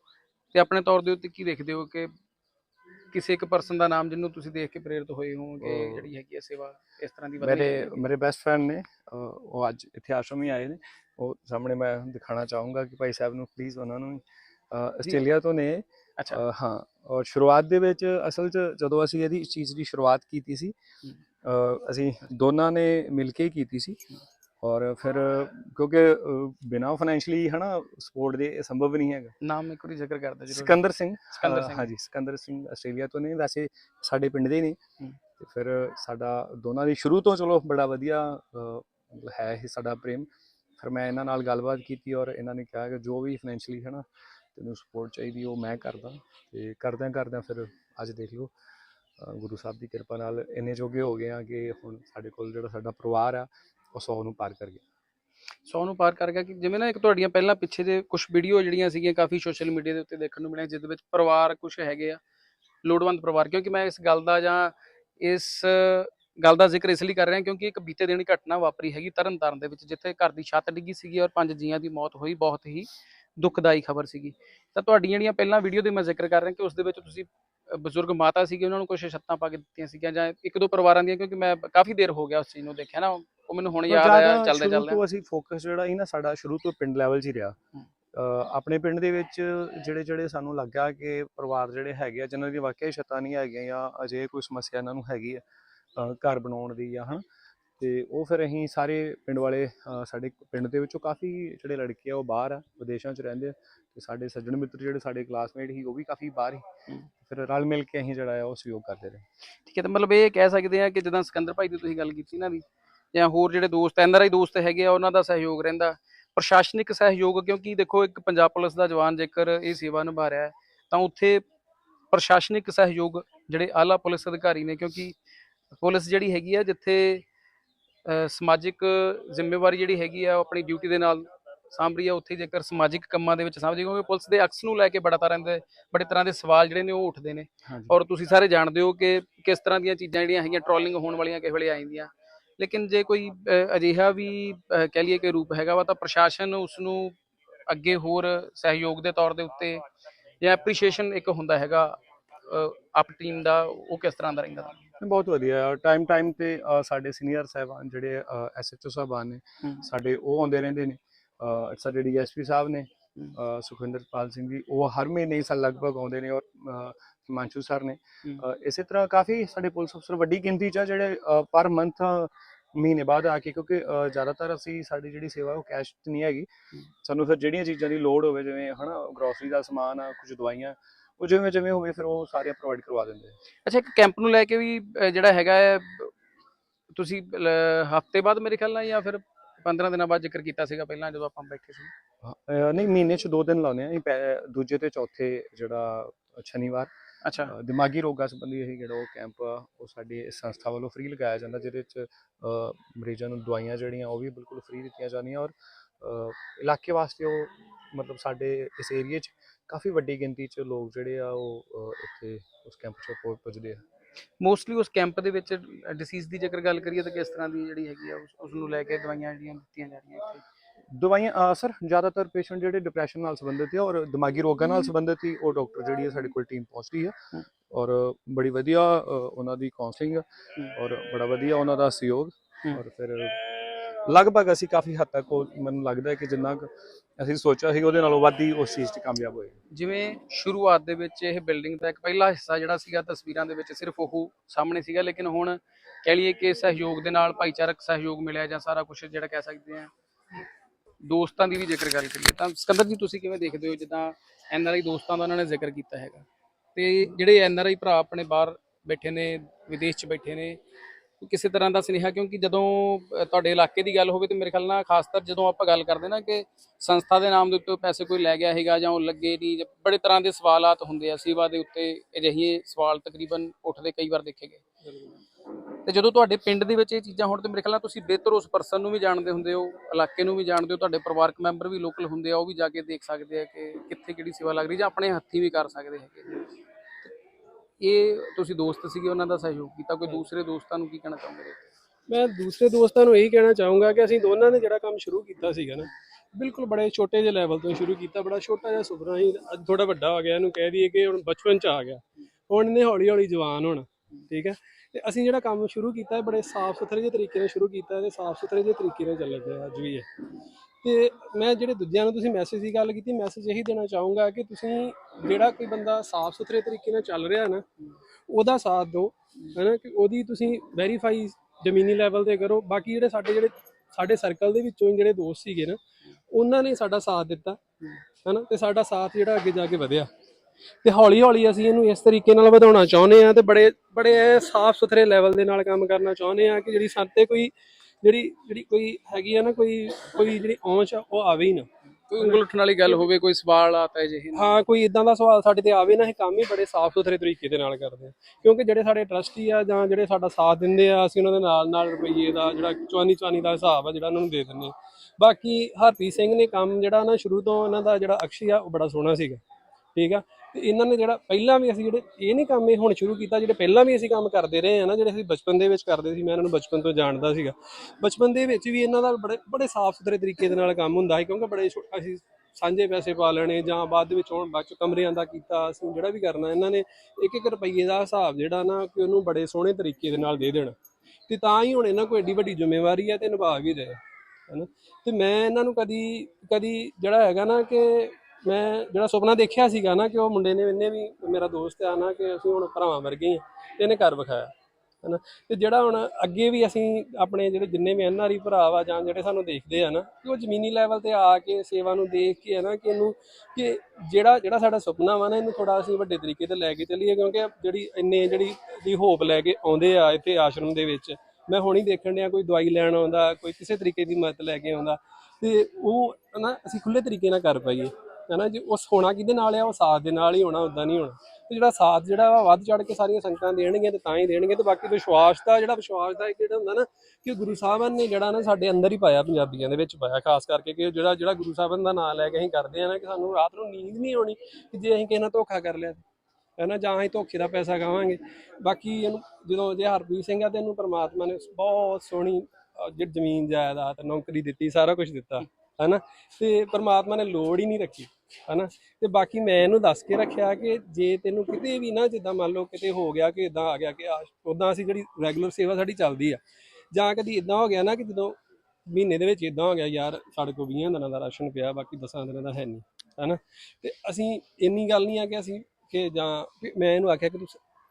ਤੇ ਆਪਣੇ ਤੌਰ ਦੇ ਉੱਤੇ ਕੀ ਦੇਖਦੇ ਹੋ ਕਿ ਕਿਸੇ ਇੱਕ ਪਰਸਨ ਦਾ ਨਾਮ ਜਿਹਨੂੰ ਤੁਸੀਂ ਦੇਖ ਕੇ ਪ੍ਰੇਰਿਤ ਹੋਏ ਹੋ ਕਿ ਜਿਹੜੀ ਹੈਗੀ ਹੈ ਸੇਵਾ ਇਸ ਤਰ੍ਹਾਂ ਦੀ ਵਧਣੀ ਮੇਰੇ? ਮੇਰੇ ਬੈਸਟ ਫਰੈਂਡ ਨੇ ਉਹ ਅੱਜ ਇੱਥੇ ਆਸ਼ਰਮ ਹੀ ਆਏ ਨੇ। ਉਹ ਸਾਹਮਣੇ ਮੈਂ ਦਿਖਾਣਾ ਚਾਹੂੰਗਾ ਕਿ ਭਾਈ ਸਾਹਿਬ ਨੂੰ ਪਲੀਜ਼ ਉਹਨਾਂ ਨੂੰ ਆਸਟ੍ਰੇਲੀਆ ਤੋਂ ਨੇ। ਅੱਛਾ। ਹਾਂ ਔਰ ਸ਼ੁਰੂਆਤ ਦੇ ਵਿੱਚ ਅਸਲ 'ਚ ਜਦੋਂ ਅਸੀਂ ਇਹਦੀ ਇਸ ਚੀਜ਼ ਦੀ ਸ਼ੁਰੂਆਤ ਕੀਤੀ ਸੀ ਅਸੀਂ ਦੋਨਾਂ ਨੇ ਮਿਲ ਕੇ ਹੀ ਕੀਤੀ ਸੀ। ਔਰ ਫਿਰ ਕਿਉਂਕਿ ਬਿਨਾਂ ਫਾਈਨੈਂਸ਼ਲੀ ਹਨਾ ਸਪੋਰਟ ਦੇ ਇਹ ਸੰਭਵ ਨਹੀਂ ਹੈਗਾ। ਨਾਮ ਇੱਕ ਵਾਰੀ ਜ਼ਿਕਰ ਕਰਦਾ ਜਰੂਰ। ਸਿਕੰਦਰ ਸਿੰਘ। ਸਿਕੰਦਰ ਸਿੰਘ। ਹਾਂਜੀ ਸਿਕੰਦਰ ਸਿੰਘ ਆਸਟ੍ਰੇਲੀਆ ਤੋਂ ਨੇ। ਵੈਸੇ ਸਾਡੇ ਪਿੰਡ ਦੇ ਨੇ। ਤੇ ਫਿਰ ਸਾਡਾ ਦੋਨਾਂ ਦੀ ਸ਼ੁਰੂ ਤੋਂ ਚਲੋ ਬੜਾ ਵਧੀਆ ਹੈ ਇਹ ਸਾਡਾ ਪ੍ਰੇਮ। ਫਿਰ ਮੈਂ ਇਹਨਾਂ ਨਾਲ ਗੱਲਬਾਤ ਕੀਤੀ ਔਰ ਇਹਨਾਂ ਨੇ ਕਿਹਾ ਕਿ ਜੋ ਵੀ ਫਾਈਨੈਂਸ਼ਲੀ ਹੈ ਨਾ ਤੈਨੂੰ ਸਪੋਰਟ ਚਾਹੀਦੀ ਉਹ ਮੈਂ ਕਰਦਾ। ਤੇ ਕਰਦਿਆਂ ਕਰਦਿਆਂ ਫਿਰ ਅੱਜ ਦੇਖ ਲਓ ਗੁਰੂ ਸਾਹਿਬ ਦੀ ਕਿਰਪਾ ਨਾਲ ਇੰਨੇ ਜੋਗੇ ਹੋ ਗਏ ਆ ਕਿ ਹੁਣ ਸਾਡੇ ਕੋਲ ਜਿਹੜਾ ਸਾਡਾ ਪਰਿਵਾਰ ਆ, ਉਹ 100 ਨੂੰ ਪਾਰ ਕਰ ਗਿਆ। ਸੌ ਨੂੰ ਪਾਰ ਕਰ ਗਿਆ ਕਿ ਜਿਵੇਂ ਨਾ ਇੱਕ ਤੁਹਾਡੀਆਂ ਪਹਿਲਾਂ ਪਿੱਛੇ ਜੇ ਕੁਝ ਵੀਡੀਓ ਜਿਹੜੀਆਂ ਸੀਗੀਆਂ, ਕਾਫੀ ਸੋਸ਼ਲ ਮੀਡੀਆ ਦੇ ਉੱਤੇ ਦੇਖਣ ਨੂੰ ਮਿਲੀਆਂ, ਜਿਹਦੇ ਵਿੱਚ ਪਰਿਵਾਰ ਕੁਝ ਹੈਗੇ ਆ, ਲੋੜਵੰਦ ਪਰਿਵਾਰ। ਕਿਉਂਕਿ ਮੈਂ ਇਸ ਗੱਲ ਦਾ ਜਾਂ ਇਸ ਗੱਲ ਦਾ ਜ਼ਿਕਰ ਇਸ ਲਈ ਕਰ ਰਿਹਾ ਕਿਉਂਕਿ ਇੱਕ ਬੀਤੇ ਦਿਨ ਘਟਨਾ ਵਾਪਰੀ ਹੈਗੀ ਤਰਨਤਾਰਨ ਦੇ ਵਿੱਚ, ਜਿੱਥੇ ਘਰ ਦੀ ਛੱਤ ਡਿੱਗੀ ਸੀਗੀ ਔਰ ਪੰਜ ਜੀਆਂ ਦੀ ਮੌਤ ਹੋਈ ਬਹੁਤ ਹੀ। ਦੁਖਦਾਈ ਖਬਰ ਸੀਗੀ। ਤਾਂ ਤੁਹਾਡੀਆਂ ਜਿਹੜੀਆਂ ਪਹਿਲਾਂ ਵੀਡੀਓ ਦੇ ਮੈਂ ਜ਼ਿਕਰ ਕਰ ਰਿਹਾ ਕਿ ਉਸ ਦੇ ਵਿੱਚ ਤੁਸੀਂ ਬਜ਼ੁਰਗ ਮਾਤਾ ਸੀਗੇ ਉਹਨਾਂ ਨੂੰ ਕੁਝ ਛੱਤਾਂ ਪਾ ਕੇ ਦਿੱਤੀਆਂ ਸੀਗੀਆਂ ਜਾਂ ਇੱਕ ਦੋ ਪਰਿਵਾਰਾਂ ਦੀਆਂ ਕਿਉਂਕਿ ਮੈਂ ਕਾਫੀ ਦੇਰ ਹੋ ਗਿਆ ਉਸ ਚੀਜ਼ ਨੂੰ ਦੇਖਿਆ ਨਾ ਉਹ ਮੈਨੂੰ ਹੁਣ ਯਾਦ ਆਇਆ ਚੱਲਦੇ ਚੱਲਦੇ। ਤੋਂ ਅਸੀਂ ਫੋਕਸ ਜਿਹੜਾ ਸੀ ਨਾ ਸਾਡਾ ਸ਼ੁਰੂ ਤੋਂ ਪਿੰਡ ਲੈਵਲ 'ਚ ਹੀ ਰਿਹਾ। ਆਪਣੇ ਪਿੰਡ ਦੇ ਵਿੱਚ ਜਿਹੜੇ ਜਿਹੜੇ ਸਾਨੂੰ ਲੱਗਾ ਕਿ ਪਰਿਵਾਰ ਜਿਹੜੇ ਹੈਗੇ ਆ ਜਿਨ੍ਹਾਂ ਦੀ ਵਾਕਿਆ ਹੀ ਛੱਤਾਂ ਨਹੀਂ ਹੈਗੀਆਂ ਜਾਂ ਅਜੇ ਕੋਈ ਸਮੱਸਿਆ ਇਹਨਾਂ ਨੂੰ ਹੈਗੀ ਆ ਘਰ ਬਣਾਉਣ ਦੀ ਜਾਂ ਹਨ ਤੇ ਉਹ ਫਿਰ ਅਸੀਂ ਸਾਰੇ ਪਿੰਡ ਵਾਲੇ ਸਾਡੇ ਪਿੰਡ ਦੇ ਵਿੱਚੋਂ ਕਾਫੀ ਜਿਹੜੇ ਲੜਕੇ ਆ ਉਹ ਬਾਹਰ ਆ ਵਿਦੇਸ਼ਾਂ 'ਚ ਰਹਿੰਦੇ ਆ ਤੇ ਸਾਡੇ ਸੱਜਣ ਮਿੱਤਰ ਜਿਹੜੇ ਸਾਡੇ ਕਲਾਸਮੇਟ ਸੀ ਉਹ ਵੀ ਕਾਫੀ ਬਾਹਰ ਹਮ। ਫਿਰ ਰਲ ਮਿਲ ਕੇ ਅਸੀਂ ਜਿਹੜਾ ਆ ਉਹ ਸਹਿਯੋਗ ਕਰਦੇ ਰਹੇ। ਠੀਕ ਹੈ ਤਾਂ ਮਤਲਬ ਇਹ ਕਹਿ ਸਕਦੇ ਆ ਕਿ ਜਦੋਂ ਸਿਕੰਦਰ ਭਾਈ ਦੀ ਤੁਸੀਂ ਗੱਲ ਕੀਤੀ ਨਾ ਦੀ ਜਾਂ ਹੋਰ ਜਿਹੜੇ ਦੋਸਤ ਐਨਆਰਆਈ ਦੋਸਤ ਹੈਗੇ ਆ ਉਹਨਾਂ ਦਾ ਸਹਿਯੋਗ ਰਹਿੰਦਾ। ਪ੍ਰਸ਼ਾਸਨਿਕ ਸਹਿਯੋਗ ਕਿਉਂਕਿ ਦੇਖੋ ਇੱਕ ਪੰਜਾਬ ਪੁਲਿਸ ਦਾ ਜਵਾਨ ਜੇਕਰ ਇਹ ਸੇਵਾ ਨਿਭਾ ਰਿਹਾ ਹੈ ਤਾਂ ਉੱਥੇ ਪ੍ਰਸ਼ਾਸਨਿਕ ਸਹਿਯੋਗ ਜਿਹੜੇ ਆਲਾ ਪੁਲਿਸ ਅਧਿਕਾਰੀ ਨੇ ਕਿਉਂਕਿ ਪੁਲਿਸ ਜਿਹੜੀ ਹੈਗੀ ਆ ਜਿੱਥੇ ਸਮਾਜਿਕ ਜ਼ਿੰਮੇਵਾਰੀ ਜਿਹੜੀ ਹੈਗੀ ਆ ਉਹ ਆਪਣੀ ਡਿਊਟੀ ਦੇ ਨਾਲ ਸਾਂਭ ਰਹੀ ਆ। ਉੱਥੇ ਜੇਕਰ ਸਮਾਜਿਕ ਕੰਮਾਂ ਦੇ ਵਿੱਚ ਸਾਂਭ ਰਹੀ ਕਿਉਂਕਿ ਪੁਲਿਸ ਦੇ ਅਕਸ ਨੂੰ ਲੈ ਕੇ ਬੜਾ ਤਰ੍ਹਾਂ ਦੇ ਬੜੇ ਤਰ੍ਹਾਂ ਦੇ ਸਵਾਲ ਜਿਹੜੇ ਨੇ ਉਹ ਉੱਠਦੇ ਨੇ। ਔਰ ਤੁਸੀਂ ਸਾਰੇ ਜਾਣਦੇ ਹੋ ਕਿ ਕਿਸ ਤਰ੍ਹਾਂ ਦੀਆਂ ਚੀਜ਼ਾਂ ਜਿਹੜੀਆਂ ਹੈਗੀਆਂ ਟ੍ਰੋਲਿੰਗ ਹੋਣ ਵਾਲੀਆਂ ਕਿਸੇ ਵੇਲੇ ਆ ਜਾਂਦੀਆਂ। ਲੇਕਿਨ ਜੇ ਕੋਈ ਅਜਿਹਾ ਵੀ ਕਹਿ ਲਈਏ ਕਿ ਰੂਪ ਹੈਗਾ ਵਾ ਤਾਂ ਪ੍ਰਸ਼ਾਸਨ ਉਸ ਨੂੰ ਅੱਗੇ ਹੋਰ ਸਹਿਯੋਗ ਦੇ ਤੌਰ ਦੇ ਉੱਤੇ ਜਾਂ ਐਪਰੀਸ਼ੀਏਸ਼ਨ ਇੱਕ ਹੁੰਦਾ ਹੈਗਾ ਅਪ ਟੀਮ ਦਾ ਉਹ ਕਿਸ ਤਰ੍ਹਾਂ ਦਾ ਰਹਿੰਦਾ? ਬਹੁਤ ਵਧੀਆ ਟਾਈਮ ਟਾਈਮ ਤੇ ਸਾਡੇ ਸੀਨੀਅਰ ਸਾਹਿਬਾਨ ਜਿਹੜੇ ਐਸਐਚਓ ਸਾਹਿਬਾਨ ਨੇ। ਸਾਡੇ ਉਹ ਆਉਂਦੇ ਰਹਿੰਦੇ ਨੇ। ਸਾਡੇ ਡੀਐਸਪੀ ਸਾਹਿਬ ਨੇ ਸੁਖਵਿੰਦਰਪਾਲ ਸਿੰਘ ਜੀ ਉਹ ਹਰ ਮਹੀਨੇ ਹੀ ਸਾ ਲਗਭਗ ਆਉਂਦੇ ਨੇ ਔਰ ਹਿਮਾਂਸ਼ੂ ਸਰ ਨੇ। ਇਸੇ ਤਰ੍ਹਾਂ ਕਾਫੀ ਸਾਡੇ ਪੁਲਿਸ ਅਫਸਰ ਵੱਡੀ ਗਿਣਤੀ ਚ ਜਿਹੜੇ ਪਰ ਮੰਥ ਮਹੀਨੇ ਬਾਅਦ ਆ ਕੇ ਕਿਉਂਕਿ ਜ਼ਿਆਦਾਤਰ ਅਸੀਂ ਸਾਡੀ ਜਿਹੜੀ ਸੇਵਾ ਉਹ ਕੈਸ਼ 'ਚ ਨਹੀਂ ਹੈਗੀ। ਸਾਨੂੰ ਫਿਰ ਜਿਹੜੀਆਂ ਚੀਜ਼ਾਂ ਦੀ ਲੋੜ ਹੋਵੇ ਜਿਵੇਂ ਹਨਾ ਗਰੋਸਰੀ ਦਾ ਸਮਾਨ ਆ ਕੁਝ ਦਵਾਈਆਂ ਉਹ ਜਿਵੇਂ ਜਿਵੇਂ ਹੋਵੇ ਫਿਰ ਉਹ ਸਾਰੇ ਪ੍ਰੋਵਾਈਡ ਕਰਵਾ ਦਿੰਦੇ ਅੱਛਾ ਇੱਕ ਕੈਂਪ ਨੂੰ ਲੈ ਕੇ ਵੀ ਅਹ, ਜਿਹੜਾ ਹੈਗਾ ਹੈ ਤੁਸੀਂ ਹਫ਼ਤੇ ਬਾਅਦ ਮੇਰੇ ਖਿਆਲ ਨਾਲ ਜਾਂ ਫਿਰ 15 ਦਿਨਾਂ ਬਾਅਦ ਜ਼ਿਕਰ ਕੀਤਾ ਸੀਗਾ ਪਹਿਲਾਂ ਜਦੋਂ ਆਪਾਂ ਬੈਠੇ ਸੀ? ਹਾਂ, ਅਹ ਨਹੀਂ ਮਹੀਨੇ ਚ ਦੋ ਦਿਨ ਲਾਉਂਦੇ ਆ ਅਸੀਂ ਦੂਜੇ ਤੇ ਚੌਥੇ ਜਿਹੜਾ ਸ਼ਨੀਵਾਰ। ਅੱਛਾ। ਅਹ ਦਿਮਾਗੀ ਰੋਗਾਂ ਸੰਬੰਧੀ ਇਹ ਜਿਹੜਾ ਉਹ ਕੈਂਪ ਉਹ ਸਾਡੀ ਸੰਸਥਾ ਵੱਲੋਂ ਫ੍ਰੀ ਲਗਾਇਆ ਜਾਂਦਾ ਜਿਹਦੇ ਚ ਅਹ, ਮਰੀਜ਼ਾਂ ਨੂੰ ਦਵਾਈਆਂ ਜਿਹੜੀਆਂ ਉਹ ਵੀ ਬਿਲਕੁਲ ਫ੍ਰੀ ਦਿੱਤੀਆਂ ਜਾਂਦੀਆਂ ਔਰ ਅਹ, ਇਲਾਕੇ ਵਾਸਤੇ ਉਹ ਮਤਲਬ ਸਾਡੇ ਇਸ ਏਰੀਏ ਚ ਕਾਫੀ ਵੱਡੀ ਗਿਣਤੀ ਚ ਲੋਕ ਜਿਹੜੇ ਆ ਉਹ ਇੱਥੇ ਉਸ ਕੈਂਪ ਚ ਪਹੁੰ- ਪੁੱਜਦੇ ਆ। ਮੋਸਟਲੀ ਉਸ ਕੈਂਪ ਦੇ ਵਿੱਚ ਡਿਸੀਜ਼ ਦੀ ਜੇਕਰ ਗੱਲ ਕਰੀਏ ਤਾਂ ਕਿਸ ਤਰ੍ਹਾਂ ਦੀ ਜਿਹੜੀ ਹੈਗੀ ਆ ਉਸ- ਨੂੰ ਲੈ ਕੇ ਦਵਾਈਆਂ ਜਿਹੜੀਆਂ ਦਿੱਤੀਆਂ ਜਾ ਰਹੀਆਂ ਇੱਥੇ? ਦਵਾਈਆਂ ਸਰ ਜ਼ਿਆਦਾਤਰ ਪੇਸ਼ੈਂਟ ਜਿਹੜੇ ਡਿਪਰੈਸ਼ਨ ਨਾਲ ਸੰਬੰਧਿਤ ਹੈ ਔਰ ਦਿਮਾਗੀ ਰੋਗਾਂ ਨਾਲ ਸੰਬੰਧਿਤ ਹੀ ਉਹ ਡਾਕਟਰ ਜਿਹੜੀ ਹੈ ਸਾਡੇ ਕੋਲ ਟੀਮ ਪਹੁੰਚਦੀ ਹੈ। ਔਰ ਬੜੀ ਵਧੀਆ ਉਹਨਾਂ ਦੀ ਕਾਉਂਸਲਿੰਗ ਔਰ ਬੜਾ ਵਧੀਆ ਉਹਨਾਂ ਦਾ ਸਹਿਯੋਗ। ਔਰ ਫਿਰ ਲਗਭਗ ਅਸੀਂ ਕਾਫੀ ਹੱਦ ਤੱਕ ਉਹ ਮੈਨੂੰ ਲੱਗਦਾ ਹੈ ਕਿ ਜਿੰਨਾ ਅਸੀਂ ਸੋਚਿਆ ਸੀ ਉਹਦੇ ਨਾਲੋਂ ਵੱਧ ਹੀ ਉਸ ਚੀਜ਼ 'ਚ ਕਾਮਯਾਬ ਹੋਏ। ਜਿਵੇਂ ਸ਼ੁਰੂਆਤ ਦੇ ਵਿੱਚ ਇਹ ਬਿਲਡਿੰਗ ਦਾ ਇੱਕ ਪਹਿਲਾ ਹਿੱਸਾ ਜਿਹੜਾ ਸੀਗਾ ਤਸਵੀਰਾਂ ਦੇ ਵਿੱਚ ਸਿਰਫ ਉਹ ਸਾਹਮਣੇ ਸੀਗਾ, ਲੇਕਿਨ ਹੁਣ ਕਹਿ ਲਈਏ ਕਿ ਸਹਿਯੋਗ ਦੇ ਨਾਲ ਭਾਈਚਾਰਕ ਸਹਿਯੋਗ ਮਿਲਿਆ ਜਾਂ ਸਾਰਾ ਕੁਝ ਜਿਹੜਾ ਕਹਿ ਸਕਦੇ ਆ ਦੋਸਤਾਂ ਦੀ ਵੀ ਜ਼ਿਕਰ ਗੱਲ ਕਰੀਏ ਤਾਂ ਸਿਕੰਦਰ ਜੀ, ਤੁਸੀਂ ਕਿਵੇਂ ਦੇਖਦੇ ਹੋ ਜਿੱਦਾਂ ਐਨ ਆਰ ਆਈ ਦੋਸਤਾਂ ਦਾ ਉਹਨਾਂ ਨੇ ਜ਼ਿਕਰ ਕੀਤਾ ਹੈਗਾ? ਤੇ ਜਿਹੜੇ ਐਨ ਆਰ ਆਈ ਭਰਾ ਆਪਣੇ ਬਾਹਰ ਬੈਠੇ ਨੇ, ਵਿਦੇਸ਼ 'ਚ ਬੈਠੇ ਨੇ ਕਿਸੇ ਤਰ੍ਹਾਂ ਦਾ ਸੁਨੇਹਾ? ਕਿਉਂਕਿ ਜਦੋਂ ਤੁਹਾਡੇ ਇਲਾਕੇ ਦੀ ਗੱਲ ਹੋਵੇ ਤੇ ਮੇਰੇ ਖਿਆਲ ਨਾਲ ਖਾਸ ਕਰ ਜਦੋਂ ਆਪਾਂ ਗੱਲ ਕਰਦੇ ਨਾ ਕਿ ਸੰਸਥਾ ਦੇ ਨਾਮ ਦੇ ਉੱਤੇ ਪੈਸੇ ਕੋਈ ਲੈ ਗਿਆ ਹੈਗਾ ਜਾਂ ਉਹ ਲੱਗੇ ਨਹੀਂ, ਜਾਂ ਬੜੇ ਤਰ੍ਹਾਂ ਦੇ ਸਵਾਲਾਤ ਹੁੰਦੇ ਆ, ਸੇਵਾ ਦੇ ਉੱਤੇ ਅਜਿਹੇ ਸਵਾਲ ਤਕਰੀਬਨ ਉੱਠਦੇ ਕਈ ਵਾਰ ਦੇਖੇ ਗਏ। ਤੇ ਜਦੋਂ ਤੁਹਾਡੇ ਪਿੰਡ ਦੇ ਵਿੱਚ ਇਹ ਚੀਜ਼ਾਂ ਹੋਣ ਤੇ ਮੇਰੇ ਖਿਆਲ ਨਾਲ ਤੁਸੀਂ ਬਿਹਤਰ ਉਸ ਪਰਸਨ ਨੂੰ ਵੀ ਜਾਣਦੇ ਹੁੰਦੇ ਹੋ, ਇਲਾਕੇ ਨੂੰ ਵੀ ਜਾਣਦੇ ਹੋ, ਤੁਹਾਡੇ ਪਰਿਵਾਰਕ ਮੈਂਬਰ ਵੀ ਲੋਕਲ ਹੁੰਦੇ ਆ, ਉਹ ਵੀ ਜਾ ਕੇ ਦੇਖ ਸਕਦੇ ਆ ਕਿ ਕਿੱਥੇ ਕਿਹੜੀ ਸੇਵਾ ਲੱਗ ਰਹੀ ਜਾਂ ਆਪਣੇ ਹੱਥੀਂ ਵੀ ਕਰ ਸਕਦੇ ਹੈਗੇ। ਇਹ ਤੁਸੀਂ ਦੋਸਤ ਸੀਗੇ ਉਹਨਾਂ ਦਾ ਸਹਿਯੋਗ ਕੀਤਾ? ਕੋਈ ਦੂਸਰੇ ਦੋਸਤਾਂ ਨੂੰ ਕੀ ਕਹਿਣਾ ਚਾਹੁੰਦੇ ਮੈਂ ਦੂਸਰੇ ਦੋਸਤਾਂ ਨੂੰ ਇਹੀ ਕਹਿਣਾ ਚਾਹੂੰਗਾ ਕਿ ਅਸੀਂ ਦੋਨਾਂ ਨੇ ਜਿਹੜਾ ਕੰਮ ਸ਼ੁਰੂ ਕੀਤਾ ਸੀਗਾ ਨਾ, ਬਿਲਕੁਲ ਬੜੇ ਛੋਟੇ ਜਿਹੇ ਲੈਵਲ ਤੋਂ ਸ਼ੁਰੂ ਕੀਤਾ, ਬੜਾ ਛੋਟਾ ਜਿਹਾ ਸੁਪਨਾ ਸੀ। ਅੱਜ ਥੋੜਾ ਵੱਡਾ ਹੋ ਗਿਆ, ਇਹਨੂੰ ਕਹਿ ਦਈਏ ਕਿ ਹੁਣ ਬਚਪਨ ਚ ਆ ਗਿਆ। ਹੁਣ ਇਹਨੇ ਹੌਲੀ ਹੌਲੀ ਜਵਾਨ ਹੋਣਾ, ਠੀਕ ਹੈ? ਤੇ ਅਸੀਂ ਜਿਹੜਾ ਕੰਮ ਸ਼ੁਰੂ ਕੀਤਾ ਹੈ ਬੜੇ ਸਾਫ਼ ਸੁਥਰੇ ਜਿਹੇ ਤਰੀਕੇ ਨਾਲ ਸ਼ੁਰੂ ਕੀਤਾ ਤੇ ਸਾਫ਼ ਸੁਥਰੇ ਜਿਹੇ ਤਰੀਕੇ ਨਾਲ ਚੱਲ ਰਿਹਾ ਅੱਜ ਵੀ ਹੈ ਤੇ ਮੈਂ ਜਿਹੜੇ ਦੂਜਿਆਂ ਨੂੰ ਤੁਸੀਂ ਮੈਸੇਜ ਦੀ ਗੱਲ ਕੀਤੀ ਮੈਸੇਜ ਇਹੀ ਦੇਣਾ ਚਾਹੂੰਗਾ ਕਿ ਤੁਸੀਂ ਜਿਹੜਾ ਕੋਈ ਬੰਦਾ ਸਾਫ਼ ਸੁਥਰੇ ਤਰੀਕੇ ਨਾਲ ਚੱਲ ਰਿਹਾ ਨਾ, ਉਹਦਾ ਸਾਥ ਦਿਓ, ਹੈਨਾ, ਕਿ ਉਹਦੀ ਤੁਸੀਂ ਵੈਰੀਫਾਈ ਜ਼ਮੀਨੀ ਲੈਵਲ ਤੇ ਕਰੋ। ਬਾਕੀ ਜਿਹੜੇ ਸਾਡੇ ਜਿਹੜੇ ਸਾਡੇ ਸਰਕਲ ਦੇ ਵਿੱਚੋਂ ਹੀ ਜਿਹੜੇ ਦੋਸਤ ਸੀਗੇ ਨਾ, ਉਹਨਾਂ ਨੇ ਸਾਡਾ ਸਾਥ ਦਿੱਤਾ, ਹੈਨਾ, ਤੇ ਸਾਡਾ ਸਾਥ ਜਿਹੜਾ ਅੱਗੇ ਜਾ ਕੇ ਵਧਿਆ। ਤੇ ਹੌਲੀ ਹੌਲੀ ਅਸੀਂ ਇਹਨੂੰ ਇਸ ਤਰੀਕੇ ਨਾਲ ਵਧਾਉਣਾ ਚਾਹੁੰਦੇ ਆ ਤੇ ਬੜੇ ਬੜੇ ਸਾਫ਼ ਸੁਥਰੇ ਲੈਵਲ ਦੇ ਨਾਲ ਕੰਮ ਕਰਨਾ ਚਾਹੁੰਦੇ ਆ ਕਿ ਜਿਹੜੀ ਸਾਡੇ ਕੋਈ ਜਿਹੜੀ ਜਿਹੜੀ ਕੋਈ ਹੈਗੀ ਆ ਨਾ ਕੋਈ ਕੋਈ ਜਿਹੜੀ ਔਂਚ ਆ ਉਹ ਆਵੇ ਹੀ ਨਾ। ਕੋਈ ਉਂਗਲ ਉੱਠਣ ਵਾਲੀ ਗੱਲ ਹੋਵੇ ਕੋਈ ਸਵਾਲ ਆਤਾ ਅਜਿਹੇ ਨਾ। ਹਾਂ ਕੋਈ ਇਦਾਂ ਦਾ ਸਵਾਲ ਸਾਡੇ ਤੇ ਆਵੇ ਨਾ ਇਹ ਕੰਮ ਹੀ ਬੜੇ ਸਾਫ਼ ਸੁਥਰੇ ਤਰੀਕੇ ਦੇ ਨਾਲ ਕਰਦੇ ਆ। ਕਿਉਂਕਿ ਜਿਹੜੇ ਸਾਡੇ ਟਰਸਟੀ ਆ ਜਾਂ ਜਿਹੜੇ ਸਾਡਾ ਸਾਥ ਦਿੰਦੇ ਆ ਅਸੀਂ ਉਹਨਾਂ ਦੇ ਨਾਲ ਨਾਲ ਰੁਪਈਏ ਦਾ ਜਿਹੜਾ ਚਵਾਨੀ ਚਵਾਨੀ ਦਾ ਹਿਸਾਬ ਆ ਜਿਹੜਾ ਉਹਨਾਂ ਨੂੰ ਦੇ ਦਿੰਦੇ ਆ। ਬਾਕੀ ਹਰਪ੍ਰੀਤ ਸਿੰਘ ਨੇ ਕੰਮ ਜਿਹੜਾ ਨਾ ਸ਼ੁਰੂ ਤੋਂ ਇਹਨਾਂ ਦਾ ਜਿਹੜਾ ਅਕਸ਼ੀ ਆ ਉਹ ਬੜਾ ਸੋਹਣਾ ਸੀਗਾ। ਠੀਕ ਆ? ਤੇ ਇਹਨਾਂ ਨੇ ਜਿਹੜਾ ਪਹਿਲਾਂ ਵੀ ਅਸੀਂ ਜਿਹੜੇ ਇਹ ਨਹੀਂ ਕੰਮ ਇਹ ਹੁਣ ਸ਼ੁਰੂ ਕੀਤਾ, ਜਿਹੜੇ ਪਹਿਲਾਂ ਵੀ ਅਸੀਂ ਕੰਮ ਕਰਦੇ ਰਹੇ ਆ ਨਾ, ਜਿਹੜੇ ਅਸੀਂ ਬਚਪਨ ਦੇ ਵਿੱਚ ਕਰਦੇ ਸੀ, ਮੈਂ ਇਹਨਾਂ ਨੂੰ ਬਚਪਨ ਤੋਂ ਜਾਣਦਾ ਸੀਗਾ। ਬਚਪਨ ਦੇ ਵਿੱਚ ਵੀ ਇਹਨਾਂ ਦਾ ਬੜੇ ਬੜੇ ਸਾਫ਼ ਸੁਥਰੇ ਤਰੀਕੇ ਦੇ ਨਾਲ ਕੰਮ ਹੁੰਦਾ ਸੀ, ਕਿਉਂਕਿ ਬੜੇ ਛੋ- ਅਸੀਂ ਸਾਂਝੇ ਪੈਸੇ ਪਾ ਲੈਣੇ ਜਾਂ ਬਾਅਦ ਦੇ ਵਿੱਚ ਹੁਣ ਬਾਅਦ ਚ ਕਮਰਿਆਂ ਦਾ ਕੀਤਾ, ਅਸੀਂ ਜਿਹੜਾ ਵੀ ਕਰਨਾ, ਇਹਨਾਂ ਨੇ ਇੱਕ ਇੱਕ ਰੁਪਈਏ ਦਾ ਹਿਸਾਬ ਜਿਹੜਾ ਨਾ ਕਿ ਉਹਨੂੰ ਬੜੇ ਸੋਹਣੇ ਤਰੀਕੇ ਦੇ ਨਾਲ ਦੇ ਦੇਣਾ। ਤੇ ਤਾਂ ਹੀ ਹੁਣ ਇਹਨਾਂ ਕੋਲ ਏਡੀ ਵੱਡੀ ਜ਼ਿੰਮੇਵਾਰੀ ਹੈ ਤੇ ਨਿਭਾ ਵੀ ਰਹੇ, ਹਨਾ। ਤੇ ਮੈਂ ਇਹਨਾਂ ਨੂੰ ਕਦੀ ਕਦੀ ਜਿਹੜਾ ਹੈਗਾ ਨਾ ਕਿ ਮੈਂ ਜਿਹੜਾ ਸੁਪਨਾ ਦੇਖਿਆ ਸੀਗਾ ਨਾ ਕਿ ਉਹ ਮੁੰਡੇ ਨੇ ਇਹਨੇ ਵੀ ਮੇਰਾ ਦੋਸਤ ਆ ਨਾ ਕਿ ਅਸੀਂ ਹੁਣ ਭਰਾਵਾਂ ਵਰਗੇ ਹੀ ਆ, ਤੇ ਇਹਨੇ ਘਰ ਵਿਖਾਇਆ, ਹਨਾ? ਤੇ ਜਿਹੜਾ ਹੁਣ ਅੱਗੇ ਵੀ ਅਸੀਂ ਆਪਣੇ ਜਿਹੜੇ ਜਿੰਨੇ ਵੀ ਐਨਆਰਈ ਭਰਾ ਵਾ ਜਾਂ ਜਿਹੜੇ ਸਾਨੂੰ ਦੇਖਦੇ ਆ ਨਾ, ਕਿ ਉਹ ਜ਼ਮੀਨੀ ਲੈਵਲ ਤੇ ਆ ਕੇ ਸੇਵਾ ਨੂੰ ਦੇਖ ਕੇ ਹੈ ਨਾ ਕਿ ਇਹਨੂੰ ਕਿ ਜਿਹੜਾ ਜਿਹੜਾ ਸਾਡਾ ਸੁਪਨਾ ਵਾ ਨਾ, ਇਹਨੂੰ ਥੋੜਾ ਅਸੀਂ ਵੱਡੇ ਤਰੀਕੇ ਤੇ ਲੈ ਕੇ ਚੱਲੀਏ, ਕਿਉਂਕਿ ਜਿਹੜੀ ਇੰਨੇ ਜਿਹੜੀ ਦੀ ਹੋਪ ਲੈ ਕੇ ਆਉਂਦੇ ਆ ਇੱਥੇ ਆਸ਼ਰਮ ਦੇ ਵਿੱਚ, ਮੈਂ ਹੁਣ ਹੀ ਦੇਖਣ ਡਿਆ ਕੋਈ ਦਵਾਈ ਲੈਣ ਆਉਂਦਾ, ਕੋਈ ਕਿਸੇ ਤਰੀਕੇ ਦੀ ਮਦਦ ਲੈ ਕੇ ਆਉਂਦਾ, ਤੇ ਉਹ ਨਾ ਅਸੀਂ ਖੁੱਲੇ ਤਰੀਕੇ ਨਾਲ ਕਰ ਪਾਈਏ। ਹਨਾ, ਜੀ ਉਸ ਹੋਣਾ ਕਿਹਦੇ ਨਾਲ ਆ, ਉਹ ਸਾਥ ਦੇ ਨਾਲ ਹੀ ਹੋਣਾ ਉਦਾਂ ਨਹੀਂ ਹੋਣਾ। ਤੇ ਜਿਹੜਾ ਸਾਥ ਜਿਹੜਾ ਵਾ, ਵੱਧ ਚੜ ਕੇ ਸਾਰੀਆਂ ਸੰਗਤਾਂ ਦੇਣਗੀਆਂ ਤੇ ਤਾਂ ਹੀ ਦੇਣਗੇ ਤੇ ਬਾਕੀ ਵਿਸ਼ਵਾਸ ਦਾ, ਜਿਹੜਾ ਵਿਸ਼ਵਾਸ ਦਾ ਜਿਹੜਾ ਹੁੰਦਾ ਨਾ ਕਿ ਗੁਰੂ ਸਾਹਿਬਾਨ ਨੇ ਜਿਹੜਾ ਨਾ ਸਾਡੇ ਅੰਦਰ ਹੀ ਪਾਇਆ ਪੰਜਾਬੀਆਂ ਦੇ ਵਿੱਚ ਪਾਇਆ, ਖਾਸ ਕਰਕੇ ਕਿ ਜਿਹੜਾ ਜਿਹੜਾ ਗੁਰੂ ਸਾਹਿਬਾਨ ਦਾ ਨਾਮ ਲੈ ਕੇ ਅਸੀਂ ਕਰਦੇ ਆ ਨਾ ਕਿ ਸਾਨੂੰ ਰਾਤ ਨੂੰ ਨੀਂਦ ਨਹੀਂ ਆਉਣੀ ਕਿ ਜੇ ਅਸੀਂ ਕਿਸੇ ਨਾਲ ਧੋਖਾ ਕਰ ਲਿਆ ਹਨਾ, ਜਾਂ ਅਸੀਂ ਧੋਖੇ ਦਾ ਪੈਸਾ ਖਾਵਾਂਗੇ। ਬਾਕੀ ਇਹਨੂੰ ਜਦੋਂ ਜੇ ਹਰਪ੍ਰੀਤ ਸਿੰਘ ਆ ਤੇ ਇਹਨੂੰ ਪ੍ਰਮਾਤਮਾ ਨੇ ਬਹੁਤ ਸੋਹਣੀ ਜਿਹੜੀ ਜ਼ਮੀਨ, ਜਾਇਦਾਦ, ਨੌਕਰੀ ਦਿੱਤੀ, ਸਾਰਾ ਕੁਝ ਦਿੱਤਾ। ਹੈਨਾ? ਤੇ ਪਰਮਾਤਮਾ ਨੇ ਲੋੜ ਹੀ ਨਹੀਂ ਰੱਖੀ, ਹਨਾ? ਤੇ ਬਾਕੀ ਮੈਂ ਇਹਨੂੰ ਦੱਸ ਕੇ ਰੱਖਿਆ ਕਿ ਜੇ ਤੈਨੂੰ ਕਿਤੇ ਵੀ ਨਾ, ਜਿੱਦਾਂ ਮੰਨ ਲਓ ਕਿਤੇ ਹੋ ਗਿਆ ਕਿ ਇਦਾਂ ਆ ਗਿਆ ਕਿ ਉਦਾਂ ਅਸੀਂ ਜਿਹੜੀ ਰੈਗੂਲਰ ਸੇਵਾ ਸਾਡੀ ਚੱਲਦੀ ਆ, ਜਾਂ ਕਦੀ ਇਦਾਂ ਹੋ ਗਿਆ ਨਾ ਕਿ ਜਦੋਂ ਮਹੀਨੇ ਦੇ ਵਿੱਚ ਇਦਾਂ ਹੋ ਗਿਆ, ਯਾਰ, ਸਾਡੇ ਕੋਲ 20 ਦਿਨਾਂ ਦਾ ਰਾਸ਼ਨ ਪਿਆ, ਬਾਕੀ 10 ਦਿਨਾਂ ਦਾ ਹੈ ਨਹੀਂ ਹਨਾ? ਤੇ ਅਸੀਂ ਇੰਨੀ ਗੱਲ ਨਹੀਂ ਆ ਕਿ ਅਸੀਂ ਕਿ ਜਾਂ, ਮੈਂ ਇਹਨੂੰ ਆਖਿਆ ਕਿ ਤੂੰ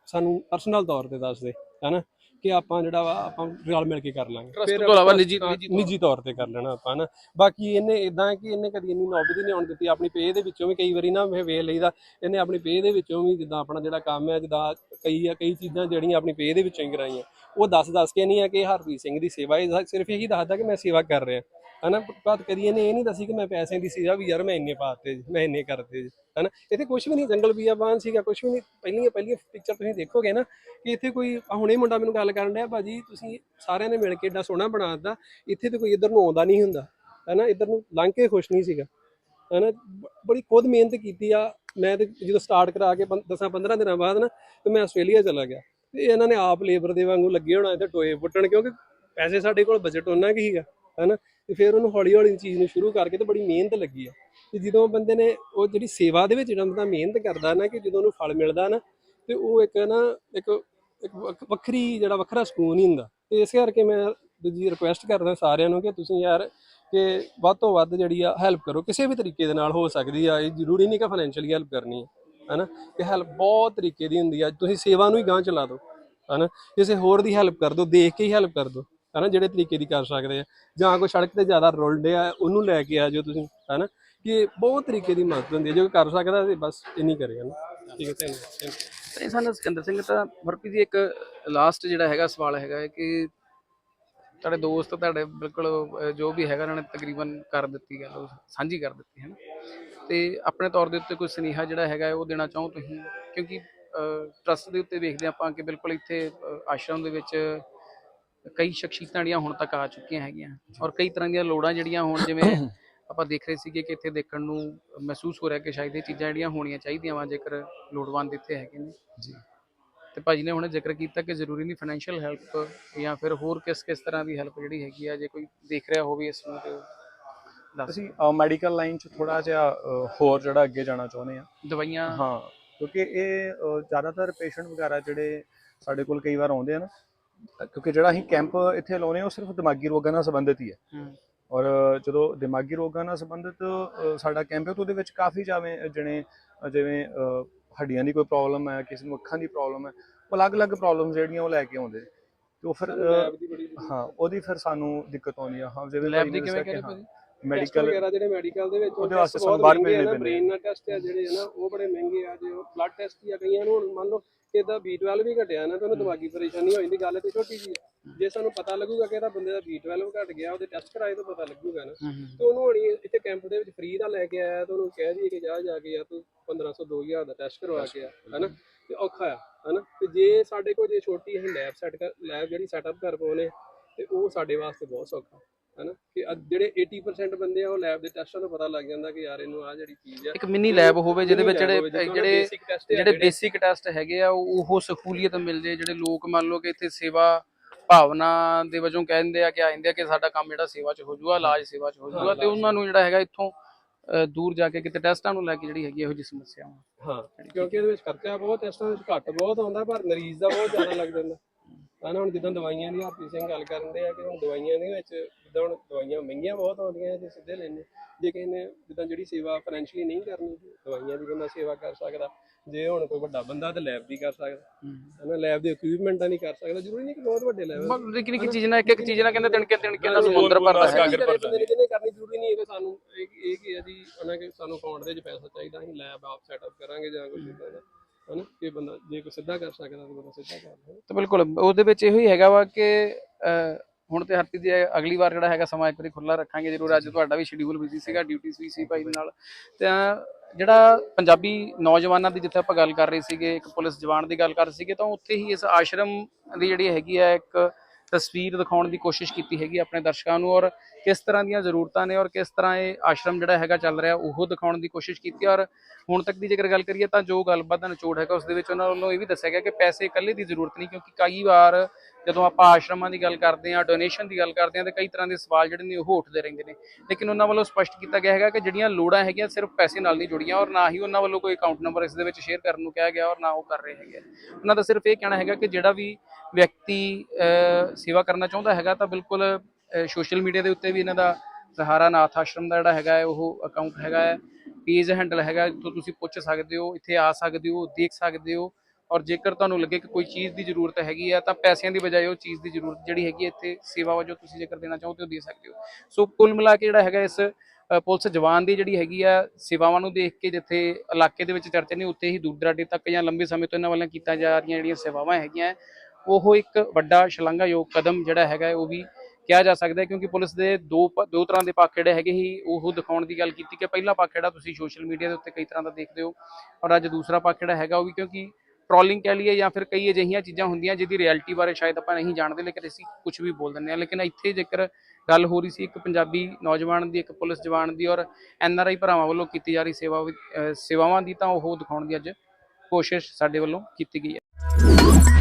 ਸਾਨੂੰ ਪਰਸਨਲ ਤੌਰ ਤੇ ਦੱਸ ਦੇ, ਹਨਾ? ਕਿ ਆਪਾਂ ਜਿਹੜਾ ਵਾ ਆਪਾਂ ਰਲ ਮਿਲ ਕੇ ਕਰ ਲਾਂਗੇ। Trust ਤੋਂ ਇਲਾਵਾ ਨਿੱਜੀ- ਨਿੱਜੀ ਤੌਰ ਨਿੱਜੀ ਤੌਰ ਤੇ ਕਰ ਲੈਣਾ ਆਪਾਂ ਨਾ। ਬਾਕੀ ਇਹਨੇ ਇਦਾਂ ਕਿ ਇਹਨੇ ਕਦੀ ਇੰਨੀ ਨੌਬਤ ਹੀ ਨਹੀਂ ਆਉਣ ਦਿੱਤੀ ਆਪਣੀ ਪੇ ਦੇ ਵਿੱਚੋਂ ਵੀ ਕਈ ਵਾਰੀ ਨਾ ਮੈਂ ਵੇਖ ਲਈਦਾ ਇਹਨੇ ਆਪਣੀ ਪੇ ਦੇ ਵਿੱਚੋਂ ਵੀ ਜਿੱਦਾਂ ਆਪਣਾ ਜਿਹੜਾ ਕੰਮ ਹੈ ਜਿੱਦਾਂ ਕਈ ਆ ਕਈ ਚੀਜ਼ਾਂ ਜਿਹੜੀਆਂ ਆਪਣੀ ਪੇ ਦੇ ਵਿੱਚੋਂ ਹੀ ਕਰਾਈਆਂ। ਉਹ ਦੱਸ ਦੱਸ ਕੇ ਨਹੀਂ ਆ ਕਿ ਹਰਪ੍ਰੀਤ ਸਿੰਘ ਦੀ ਸੇਵਾ ਇਹ ਸਿਰਫ ਇਹੀ ਦੱਸਦਾ ਕਿ ਮੈਂ ਸੇਵਾ ਕਰ ਰਿਹਾ। ਹਨਾ, ਬਾਤ ਕਦੀ ਇਹਨੇ, ਇਹ ਨਹੀਂ ਦੱਸੀ ਕਿ ਮੈਂ ਪੈਸੇ ਦੀ ਸੀਗਾ ਵੀ ਯਾਰ ਮੈਂ ਇੰਨੇ ਪਾਤੇ ਜੀ, ਮੈਂ ਇੰਨੇ ਕਰਤੇ ਜੀ, ਹਨਾ। ਇੱਥੇ ਕੁਝ ਵੀ ਨਹੀਂ, ਜੰਗਲ ਬੀਆਬਾਨ ਸੀਗਾ ਕੁਝ ਵੀ ਨਹੀਂ, ਪਹਿਲੀਆਂ ਪਹਿਲੀਆਂ ਪਿਕਚਰ ਤੁਸੀਂ ਦੇਖੋਗੇ ਨਾ ਕਿ ਇੱਥੇ ਕੋਈ ਹੁਣੇ ਮੁੰਡਾ ਮੈਨੂੰ ਗੱਲ ਕਰਨ ਡਿਆ, ਭਾਜੀ ਤੁਸੀਂ ਸਾਰਿਆਂ ਨੇ ਮਿਲ ਕੇ ਏਡਾ ਸੋਹਣਾ ਬਣਾ ਦਿੱਤਾ, ਇੱਥੇ ਤੇ ਕੋਈ ਇੱਧਰ ਨੂੰ ਆਉਂਦਾ ਨਹੀਂ ਹੁੰਦਾ, ਹਨਾ। ਇੱਧਰ ਨੂੰ ਲੰਘ ਕੇ ਖੁਸ਼ ਨਹੀਂ ਸੀਗਾ, ਹਨਾ। ਬ- ਬੜੀ ਖੁਦ ਮਿਹਨਤ ਕੀਤੀ ਆ, ਮੈਂ ਤੇ ਜਦੋਂ ਸਟਾਰਟ ਕਰਾ ਕੇ 10 15 ਦਿਨਾਂ ਬਾਅਦ ਨਾ, ਤੇ ਮੈਂ ਆਸਟ੍ਰੇਲੀਆ ਚਲਾ ਗਿਆ। ਤੇ ਇਹਨਾਂ ਨੇ ਆਪ ਲੇਬਰ ਦੇ ਵਾਂਗੂ ਲੱਗੇ ਹੋਣਾ, ਇੱਥੇ ਟੋਏ ਪੁੱਟਣ, ਕਿਉਂਕਿ ਪੈਸੇ ਸਾਡੇ ਕੋਲ ਬਜਟ ਉਹਨਾਂ ਕੀ ਸੀਗਾ। ਹੈਨਾ? ਤੇ ਫਿਰ ਉਹਨੂੰ ਹੌਲੀ ਹੌਲੀ ਚੀਜ਼ ਨੂੰ ਸ਼ੁਰੂ ਕਰਕੇ ਤੇ ਬੜੀ ਮਿਹਨਤ ਲੱਗੀ ਆ। ਤੇ ਜਦੋਂ ਬੰਦੇ ਨੇ ਉਹ ਜਿਹੜੀ ਸੇਵਾ ਦੇ ਵਿੱਚ ਜਿਹੜਾ ਬੰਦਾ ਮਿਹਨਤ ਕਰਦਾ ਨਾ ਕਿ ਜਦੋਂ ਉਹਨੂੰ ਫਲ ਮਿਲਦਾ ਨਾ, ਤੇ ਉਹ ਇੱਕ ਨਾ ਇੱਕ ਇੱਕ ਵੱਖ- ਵੱਖਰੀ ਜਿਹੜਾ ਵੱਖਰਾ ਸਕੂਨ ਹੀ ਹੁੰਦਾ। ਤੇ ਇਸ ਕਰਕੇ ਮੈਂ ਦੂਜੀ ਰਿਕੁਐਸਟ ਕਰਦਾ ਸਾਰਿਆਂ ਨੂੰ ਕਿ ਤੁਸੀਂ ਯਾਰ ਕਿ ਵੱਧ ਤੋਂ ਵੱਧ ਜਿਹੜੀ ਆ ਹੈਲਪ ਕਰੋ। ਕਿਸੇ ਵੀ ਤਰੀਕੇ ਦੇ ਨਾਲ ਹੋ ਸਕਦੀ ਆ, ਇਹ ਜ਼ਰੂਰੀ ਨਹੀਂ ਕਿ ਫਾਈਨੈਂਸ਼ੀਅਲੀ ਹੈਲਪ ਕਰਨੀ ਹੈ ਹਨਾ? ਕਿ ਹੈਲਪ ਬਹੁਤ ਤਰੀਕੇ ਦੀ ਹੁੰਦੀ ਆ। ਤੁਸੀਂ ਸੇਵਾ ਨੂੰ ਹੀ ਗਾਂਹ ਚਲਾ ਦਿਓ, ਹਨਾ? ਕਿਸੇ ਹੋਰ ਦੀ ਹੈਲਪ ਕਰ ਦਿਓ, ਦੇਖ ਕੇ ਹੀ ਹੈਲਪ ਕਰ ਦਿਓ। ਹਨਾ ਜਿਹੜੇ ਤਰੀਕੇ ਦੀ ਕਰ ਸਕਦੇ ਆ। ਜਾਂ ਕੋਈ ਸੜਕ ਤੇ ਜ਼ਿਆਦਾ ਰੁਲਦੇ ਆ, ਉਹਨੂੰ ਲੈ ਕੇ ਆ ਜਾਓ ਤੁਸੀਂ ਹਨਾ ਕਿ ਬਹੁਤ ਤਰੀਕੇ ਦੀ ਮਦਦ ਹੁੰਦੀ ਹੈ, ਜੇ ਕਰ ਸਕਦਾ ਤੇ ਬਸ ਇੰਨੀ ਕਰੇ ਹਨਾ ਠੀਕ ਹੈ, ਧੰਨਵਾਦ ਤੇ ਸਾਨੂੰ ਸਿਕੰਦਰ ਸਿੰਘ, ਤਾਂ ਵਰਪੀ ਜੀ ਇੱਕ ਲਾਸਟ ਜਿਹੜਾ ਹੈਗਾ ਸਵਾਲ ਹੈਗਾ ਹੈ ਕਿ ਤੁਹਾਡੇ ਦੋਸਤ, ਤੁਹਾਡੇ ਬਿਲਕੁਲ ਜੋ ਵੀ ਹੈਗਾ, ਉਹਨਾਂ ਨੇ ਤਕਰੀਬਨ ਕਰ ਦਿੱਤੀ ਗੱਲ ਸਾਂਝੀ ਕਰ ਦਿੱਤੀ, ਹੈ ਨਾ। ਤੇ ਆਪਣੇ ਤੌਰ ਦੇ ਉੱਤੇ ਕੋਈ ਸੁਨੇਹਾ ਜਿਹੜਾ ਹੈਗਾ ਉਹ ਦੇਣਾ ਚਾਹੋ ਤੁਸੀਂ? ਕਿਉਂਕਿ ਟਰਸਟ ਦੇ ਉੱਤੇ ਵੇਖਦੇ ਆਪਾਂ ਕਿ ਬਿਲਕੁਲ ਇੱਥੇ ਆਸ਼ਰਮ ਦੇ ਵਿੱਚ ਕਈ ਸ਼ਖਸੀਅਤਾਂ ਜਿਹੜੀਆਂ ਹੁਣ ਤੱਕ ਆ ਚੁੱਕੀਆਂ ਹੈਗੀਆਂ। ਔਰ ਕਈ ਤਰ੍ਹਾਂ ਦੀਆਂ ਲੋੜਾਂ ਜਿਹੜੀਆਂ ਹੁਣ ਜਿਵੇਂ ਆਪਾਂ ਦੇਖ ਰਹੇ ਸੀਗੇ ਕਿ ਇੱਥੇ ਦੇਖਣ ਨੂੰ ਮਹਿਸੂਸ ਹੋ ਰਿਹਾ ਕਿ ਸ਼ਾਇਦ ਇਹ ਚੀਜ਼ਾਂ ਜਿਹੜੀਆਂ ਹੋਣੀਆਂ ਚਾਹੀਦੀਆਂ ਵਾ ਜੇਕਰ ਲੋੜਵੰਦ ਇੱਥੇ ਹੈਗੇ ਨੇ। ਜੀ। ਤੇ ਭਾਜੀ ਨੇ ਹੁਣੇ ਜ਼ਿਕਰ ਕੀਤਾ ਕਿ ਜ਼ਰੂਰੀ ਨਹੀਂ ਫਾਈਨੈਂਸ਼ੀਅਲ ਹੈਲਪ ਜਾਂ ਫਿਰ ਹੋਰ ਕਿਸ ਕਿਸ ਤਰ੍ਹਾਂ ਦੀ ਹੈਲਪ ਜਿਹੜੀ ਹੈਗੀ ਆ ਜੇ ਕੋਈ ਦੇਖ ਰਿਹਾ ਹੋਵੇ ਇਸ ਨੂੰ ਤੇ ਅਸੀਂ ਮੈਡੀਕਲ ਲਾਈਨ 'ਚ ਥੋੜਾ ਜਿਹਾ ਹੋਰ ਜਿਹੜਾ ਅੱਗੇ ਜਾਣਾ ਚਾਹੁੰਦੇ ਆ। ਦਵਾਈਆਂ। ਹਾਂ ਕਿਉਂਕਿ ਇਹ ਜ਼ਿਆਦਾਤਰ ਪੇਸ਼ੈਂਟ ਵਗੈਰਾ ਜਿਹੜੇ ਸਾਡੇ ਕੋਲ ਕਈ ਵਾਰ ਆਉਂਦੇ ਆ ਨਾ ਕਿਉਂਕਿ ਜਿਹੜਾ ਅਸੀਂ ਕੈਂਪ ਇੱਥੇ ਲਾਉਨੇ ਆ ਉਹ ਸਿਰਫ ਦਿਮਾਗੀ ਰੋਗਾਂ ਨਾਲ ਸੰਬੰਧਿਤ ਹੀ ਹੈ। ਔਰ ਜਦੋਂ ਦਿਮਾਗੀ ਰੋਗਾਂ ਨਾਲ ਸੰਬੰਧਿਤ ਸਾਡਾ ਕੈਂਪ ਹੈ ਤਾਂ ਉਹਦੇ ਵਿੱਚ ਕਾਫੀ ਜਾਵੇਂ ਅ, ਜਿਵੇਂ ਹੱਡੀਆਂ ਦੀ ਕੋਈ ਪ੍ਰੋਬਲਮ ਹੈ ਕਿਸੇ ਨੂੰ ਅੱਖਾਂ ਦੀ ਪ੍ਰੋਬਲਮ ਹੈ ਉਹ ਅਲੱਗ-ਅਲੱਗ ਪ੍ਰੋਬਲਮ ਜਿਹੜੀਆਂ ਉਹ ਲੈ ਕੇ ਆਉਂਦੇ ਤੇ ਉਹ ਫਿਰ ਲੈਬ ਹਾਂ ਉਹਦੀ ਫਿਰ ਸਾਨੂੰ ਦਿੱਕਤ ਆਉਂਦੀ ਆ। ਹਾਂ ਜਿਵੇਂ ਭਾਈ ਦੀ ਕਿਵੇਂ ਦੱਸਿਆ ਕਿ ਕਹਿ ਰਹੇ ਹਾਂ, ਟੈਸਟ ਮੈਡੀਕਲ ਵਗੈਰਾ ਜਿਹੜੇ ਮੈਡੀਕਲ ਦੇ ਵਿੱਚ ਉਹਦੇ ਵਾਸਤੇ ਸਾਨੂੰ ਬਾਹਰ ਭੇਜਣੇ ਪੈਂਦੇ। ਬ੍ਰੇਨ ਨਾਲ ਟੈਸਟ ਆ ਜਿਹੜੇ ਨਾ ਉਹ ਬੜੇ ਮਹਿੰਗੇ ਆ। ਜੇ ਬਲੱਡ ਟੈਸਟ ਆ ਕਈਆਂ ਨੂੰ ਮੰਨ ਲਓ ਕਿ ਇਹਦਾ B12 ਵੀ ਘਟਿਆ ਨਾ ਤਾਂ ਉਹਨੂੰ ਦਿਮਾਗੀ ਪਰੇਸ਼ਾਨੀ ਹੋ ਜਾਂਦੀ ਗੱਲ ਤੇ ਛੋਟੀ ਜੀ ਜੇ ਸਾਨੂੰ ਪਤਾ ਲੱਗੂਗਾ ਕਿ ਇਹਦਾ ਬੰਦੇ ਦਾ B12 ਘਟ ਗਿਆ ਉਹਦੇ ਟੈਸਟ ਕਰਾਏ ਤਾਂ ਪਤਾ ਲੱਗੂਗਾ ਨਾ। ਤੇ ਉਹਨੂੰ ਹਣੀ ਇੱਥੇ ਕੈਂਪ ਦੇ ਵਿੱਚ ਫ੍ਰੀ ਦਾ ਲੈ ਕੇ ਆਇਆ ਤਾਂ ਉਹਨੂੰ ਕਹਿ ਦਈਏ ਕਿ ਜਾ ਜਾ ਕੇ ਆ ਤੂੰ 1500 2000 ਦਾ ਟੈਸਟ ਕਰਵਾ ਕੇ ਆ ਹਨਾ? ਤੇ ਔਖਾ ਆ ਹਨਾ? ਤੇ ਜੇ ਸਾਡੇ ਕੋਲ ਜੇ ਛੋਟੀ ਅਸੀਂ ਲੈਬ ਸੈਟ ਕਰ ਲੈਬ ਜਿਹੜੀ ਸੈਟਅਪ ਕਰ ਪਾਉਨੇ ਤੇ ਉਹ ਸਾਡੇ ਵਾਸਤੇ ਬਹੁਤ ਸੌਖਾ। ਹਨਾ? ਕਿ ਅੱਜ ਜਿਹੜੇ 80% ਬੰਦੇ ਆ ਉਹ ਲੈਬ ਦੇ ਟੈਸਟਾਂ ਤੋਂ ਪਤਾ ਲੱਗ ਜਾਂਦਾ ਕਿ ਯਾਰ ਇਹਨੂੰ ਆ ਜਿਹੜੀ ਚੀਜ਼ ਆ ਇੱਕ ਮਿਨੀ ਲੈਬ ਹੋਵੇ ਜਿਹਦੇ ਵਿੱਚ ਜਿਹੜੇ ਜਿਹੜੇ ਜਿਹੜੇ ਬੇਸਿਕ ਟੈਸਟ ਹੈਗੇ ਆ ਉਹ ਉਹ ਸਹੂਲੀਅਤ ਮਿਲ ਜੇ ਜਿਹੜੇ ਲੋਕ ਮੰਨ ਲਓ ਕਿ ਇੱਥੇ ਸੇਵਾ ਭਾਵਨਾ ਦੇ ਵਜੋਂ ਕਹਿੰਦੇ ਆ ਕਿ ਆਇੰਦੇ ਆ ਕਿ ਸਾਡਾ ਕੰਮ ਜਿਹੜਾ ਸੇਵਾ 'ਚ ਹੋ ਜਾਊਗਾ ਇਲਾਜ ਸੇਵਾ 'ਚ ਹੋ ਜਾਊਗਾ ਤੇ ਉਹਨਾਂ ਨੂੰ ਜਿਹੜਾ ਹੈਗਾ ਇੱਥੋਂ ਦੂਰ ਜਾ ਕੇ ਕਿਤੇ ਟੈਸਟਾਂ ਨੂੰ ਲੈ ਕੇ ਜਿਹੜੀ ਹੈਗੀ ਇਹੋ ਜਿਹੀ ਸਮੱਸਿਆਵਾਂ। ਹਾਂ ਕਿਉਂਕਿ ਇਹਦੇ ਵਿੱਚ ਖਰਚਾ ਬਹੁਤ ਟੈਸਟਾਂ ਵਿੱਚ ਘੱਟ ਬਹੁਤ ਆਉਂਦਾ ਪਰ ਮਰੀਜ਼ ਦਾ ਬਹੁਤ ਜ਼ਿਆਦਾ ਲੱਗ ਜਾਂਦਾ। ਹਨਾ ਹੁਣ ਜਿੱਦਾਂ ਦਵਾਈਆਂ ਦੀ ਹਰਪ੍ਰੀਤ ਸਿੰਘ ਗੱਲ ਕਰਨ ਦੇ ਆ ਕਿ ਹੁਣ ਦਵਾਈਆਂ ਦੇ ਵਿੱਚ ਜਿੱਦਾਂ ਹੁਣ ਦਵਾਈਆਂ ਮਹਿੰਗੀਆਂ ਬਹੁਤ ਆਉਂਦੀਆਂ ਜੇ ਸਿੱਧੇ ਲੈਣੇ ਜੇ ਕਿਸੇ ਜਿੱਦਾਂ ਜਿਹੜੀ ਸੇਵਾ ਫਾਈਨੈਂਸ਼ੀਅਲੀ ਨਹੀਂ ਕਰਨੀ ਦਵਾਈਆਂ ਦੀ ਬੰਦਾ ਸੇਵਾ ਕਰ ਸਕਦਾ। ਜੇ ਹੁਣ ਕੋਈ ਵੱਡਾ ਬੰਦਾ ਤੇ ਲੈਬ ਦੀ ਕਰ ਸਕਦਾ। ਹਨਾ ਲੈਬ ਦੇ ਇਕਵਿਪਮੈਂਟਾਂ ਨਹੀਂ ਕਰ ਸਕਦਾ। ਜ਼ਰੂਰੀ ਨਹੀਂ ਕਿ ਬਹੁਤ ਵੱਡੇ ਲੈਵਲ ਮਤਲਬ ਨਿੱਕੀ ਨਿੱਕੀ ਚੀਜ਼ ਨਾਲ ਇੱਕ ਇੱਕ ਚੀਜ਼ ਨਾਲ ਕਹਿੰਦੇ ਤਿਣਕੇ ਤਿਣਕੇ ਨਾਲ ਸਮੁੰਦਰ ਭਰਦਾ ਹੈ। ਬੰਦੇ ਨੇ ਜਿਹਨੇ ਕਰਨੀ ਜ਼ਰੂਰੀ ਨਹੀਂ ਹੈ ਕਿ ਸਾਨੂੰ ਇਹ ਇਹ ਕੀ ਹੈ ਜੀ ਉਹਨਾਂ ਕੇ ਸਾਨੂੰ ਅਕਾਊਂਟ ਦੇ ਵਿੱਚ ਪੈਸਾ ਚਾਹੀਦਾ ਅਸੀਂ ਲੈਬ ਆਪ ਸੈਟਅਪ ਕਰਾਂਗੇ ਜਾਂ ਕੁਝ ਇਦਾਂ ਦਾ। ਹਨਾ ਕਿ ਬੰਦਾ ਜੇ ਕੋਈ ਸਿੱਧਾ ਕਰ ਸਕਦਾ ਤਾਂ ਬੰਦਾ ਸਿੱਧਾ ਕਰ ਲੇ ਤੇ ਬਿਲਕੁਲ, ਉਹਦੇ ਵਿੱਚ ਇਹੋ ਹੀ ਹੈਗਾ ਵਾ ਕਿ ਹੁਣ ਤੇ ਹਰਪ੍ਰੀਤ ਜੀ ਅਗਲੀ ਵਾਰ ਜਿਹੜਾ ਹੈਗਾ ਸਮਾਂ ਇੱਕ ਵਾਰੀ ਖੁੱਲਾ ਰੱਖਾਂਗੇ। ਜਰੂਰ ਅੱਜ ਤੁਹਾਡਾ ਵੀ ਸ਼ਡਿਊਲ ਬਿਜ਼ੀ ਸੀਗਾ ਡਿਊਟੀਆਂ ਵੀ ਸੀ ਭਾਈ ਦੇ ਨਾਲ। ਤੇ ਜਿਹੜਾ ਪੰਜਾਬੀ ਨੌਜਵਾਨਾਂ ਦੀ ਜਿੱਥੇ ਆਪਾਂ ਗੱਲ ਕਰ ਰਹੇ ਸੀਗੇ, ਇੱਕ ਪੁਲਿਸ ਜਵਾਨ ਦੀ ਗੱਲ ਕਰ ਰਹੇ ਸੀਗੇ, ਤਾਂ ਉੱਥੇ ਹੀ ਇਸ ਆਸ਼ਰਮ ਦੀ ਜਿਹੜੀ ਹੈਗੀ ਆ ਇੱਕ ਤਸਵੀਰ ਦਿਖਾਉਣ ਦੀ ਕੋਸ਼ਿਸ਼ ਕੀਤੀ ਹੈਗੀ ਆਪਣੇ ਦਰਸ਼ਕਾਂ ਨੂੰ ਔਰ ਕਿਸ ਤਰ੍ਹਾਂ ਦੀਆਂ ਜ਼ਰੂਰਤਾਂ ਨੇ ਔਰ ਕਿਸ ਤਰ੍ਹਾਂ ਇਹ ਆਸ਼ਰਮ ਜਿਹੜਾ ਹੈਗਾ ਚੱਲ ਰਿਹਾ ਉਹ ਦਿਖਾਉਣ ਦੀ ਕੋਸ਼ਿਸ਼ ਕੀਤੀ ਔਰ ਹੁਣ ਤੱਕ ਦੀ ਜੇਕਰ ਗੱਲ ਕਰੀਏ ਤਾਂ ਜੋ ਗੱਲਬਾਤ ਦਾ ਨਿਚੋੜ ਹੈਗਾ ਉਸ ਦੇ ਵਿੱਚ ਉਹਨਾਂ ਵੱਲੋਂ ਇਹ ਵੀ ਦੱਸਿਆ ਗਿਆ ਕਿ ਪੈਸੇ ਇਕੱਲੇ ਦੀ ਜ਼ਰੂਰਤ ਨਹੀਂ ਕਿਉਂਕਿ ਕਈ ਵਾਰ ਜਦੋਂ ਆਪਾਂ ਆਸ਼ਰਮਾਂ ਦੀ ਗੱਲ ਕਰਦੇ ਹਾਂ ਡੋਨੇਸ਼ਨ ਦੀ ਗੱਲ ਕਰਦੇ ਹਾਂ, ਤੇ ਕਈ ਤਰ੍ਹਾਂ ਦੇ ਸਵਾਲ ਜਿਹੜੇ ਨੇ ਉਹ ਉੱਠਦੇ ਰਹਿੰਦੇ ਨੇ। ਲੇਕਿਨ ਉਹਨਾਂ ਵੱਲੋਂ ਸਪਸ਼ਟ ਕੀਤਾ ਗਿਆ ਹੈਗਾ ਕਿ ਜਿਹੜੀਆਂ ਲੋੜਾਂ ਹੈਗੀਆਂ ਸਿਰਫ ਪੈਸੇ ਨਾਲ ਨਹੀਂ ਜੁੜੀਆਂ ਔਰ ਨਾ ਹੀ ਉਹਨਾਂ ਵੱਲੋਂ ਕੋਈ ਅਕਾਊਂਟ ਨੰਬਰ ਇਸ ਦੇ ਵਿੱਚ ਸ਼ੇਅਰ ਕਰਨ ਨੂੰ ਕਿਹਾ ਗਿਆ ਔਰ ਨਾ ਉਹ ਕਰ ਰਹੇ ਹੈਗੇ। ਉਹਨਾਂ ਦਾ ਸਿਰਫ ਇਹ ਕਹਿਣਾ ਹੈਗਾ ਕਿ ਜਿਹੜਾ ਵੀ ਵਿਅਕਤੀ ਸੇਵਾ ਕਰਨਾ ਚਾਹੁੰਦਾ ਹੈਗਾ ਤਾਂ ਬਿਲਕੁਲ ਸੋਸ਼ਲ ਮੀਡੀਆ ਦੇ ਉੱਤੇ ਵੀ ਇਹਨਾਂ ਦਾ ਸਹਾਰਾ ਨਾਥ ਆਸ਼ਰਮ ਦਾ ਜਿਹੜਾ ਹੈਗਾ ਹੈ, ਉਹ ਅਕਾਊਂਟ ਹੈਗਾ ਹੈ ਪੇਜ ਹੈਂਡਲ ਹੈਗਾ ਜਿੱਥੋਂ ਤੁਸੀਂ ਪੁੱਛ ਸਕਦੇ ਹੋ, ਇੱਥੇ ਆ ਸਕਦੇ ਹੋ, ਦੇਖ ਸਕਦੇ ਹੋ ਔਰ ਜੇਕਰ ਤੁਹਾਨੂੰ ਲੱਗੇ ਕਿ ਕੋਈ ਚੀਜ਼ ਦੀ ਜ਼ਰੂਰਤ ਹੈਗੀ ਆ ਤਾਂ ਪੈਸਿਆਂ ਦੀ ਬਜਾਏ ਉਹ ਚੀਜ਼ ਦੀ ਜ਼ਰੂਰਤ ਜਿਹੜੀ ਹੈਗੀ ਹੈ ਇੱਥੇ ਸੇਵਾ ਵਜੋਂ ਤੁਸੀਂ ਜੇਕਰ ਦੇਣਾ ਚਾਹੋ ਤੇ ਉਹ ਦੇ ਸਕਦੇ ਹੋ। ਸੋ ਕੁੱਲ ਮਿਲਾ ਕੇ ਜਿਹੜਾ ਹੈਗਾ ਇਸ ਪੁਲਿਸ ਜਵਾਨ ਦੀ ਜਿਹੜੀ ਹੈਗੀ ਆ ਸੇਵਾਵਾਂ ਨੂੰ ਦੇਖ ਕੇ ਜਿੱਥੇ ਇਲਾਕੇ ਦੇ ਵਿੱਚ ਚਰਚੇ ਨੇ ਉੱਥੇ ਹੀ ਦੂਰ ਦਰਾਡੇ ਤੱਕ ਜਾਂ ਲੰਬੇ ਸਮੇਂ ਤੋਂ ਇਹਨਾਂ ਵੱਲੋਂ ਕੀਤਾ ਜਾ ਰਹੀਆਂ ਜਿਹੜੀਆਂ ਸੇਵਾਵਾਂ ਹੈਗੀਆਂ ਉਹ ਇੱਕ ਵੱਡਾ ਸ਼ਲਾਘਾਯੋਗ ਕਦਮ ਜਿਹੜਾ ਹੈਗਾ ਉਹ ਵੀ ਕਿਹਾ ਜਾ ਸਕਦਾ ਕਿਉਂਕਿ ਪੁਲਿਸ ਦੇ ਦੋ ਪ- ਦੋ ਤਰ੍ਹਾਂ ਦੇ ਪੱਖ ਜਿਹੜੇ ਹੈਗੇ ਹੀ ਉਹ ਦਿਖਾਉਣ ਦੀ ਗੱਲ ਕੀਤੀ ਕਿ ਪਹਿਲਾ ਪੱਖ ਜਿਹੜਾ ਤੁਸੀਂ ਸੋਸ਼ਲ ਮੀਡੀਆ ਦੇ ਉੱਤੇ ਕਈ ਤਰ੍ਹਾਂ ਦਾ ਦੇਖਦੇ ਹੋ, ਔਰ ਅੱਜ ਦੂਸਰਾ ਪੱਖ ਜਿਹੜਾ ਹੈਗਾ ਉਹ ਵੀ ਕਿਉਂਕਿ ਟ੍ਰੋਲਿੰਗ ਕਹਿ ਲਈਏ ਜਾਂ ਫਿਰ ਕਈ ਅਜਿਹੀਆਂ ਚੀਜ਼ਾਂ ਹੁੰਦੀਆਂ ਜਿਹਦੀ ਰਿਐਲਿਟੀ ਬਾਰੇ ਸ਼ਾਇਦ ਆਪਾਂ ਨਹੀਂ ਜਾਣਦੇ, ਲੇਕਿਨ ਅਸੀਂ ਕੁਝ ਵੀ ਬੋਲ ਦਿੰਦੇ ਹਾਂ। ਲੇਕਿਨ ਇੱਥੇ ਜੇਕਰ ਗੱਲ ਹੋ ਰਹੀ ਸੀ ਇੱਕ ਪੰਜਾਬੀ ਨੌਜਵਾਨ ਦੀ, ਇੱਕ ਪੁਲਿਸ ਜਵਾਨ ਦੀ, ਔਰ ਐਨ ਆਰ ਆਈ ਭਰਾਵਾਂ ਵੱਲੋਂ ਕੀਤੀ ਜਾ ਰਹੀ ਸੇਵਾ ਸੇਵਾਵਾਂ ਦੀ, ਤਾਂ ਉਹ ਦਿਖਾਉਣ ਦੀ ਅੱਜ ਕੋਸ਼ਿਸ਼ ਸਾਡੇ ਵੱਲੋਂ ਕੀਤੀ ਗਈ ਹੈ।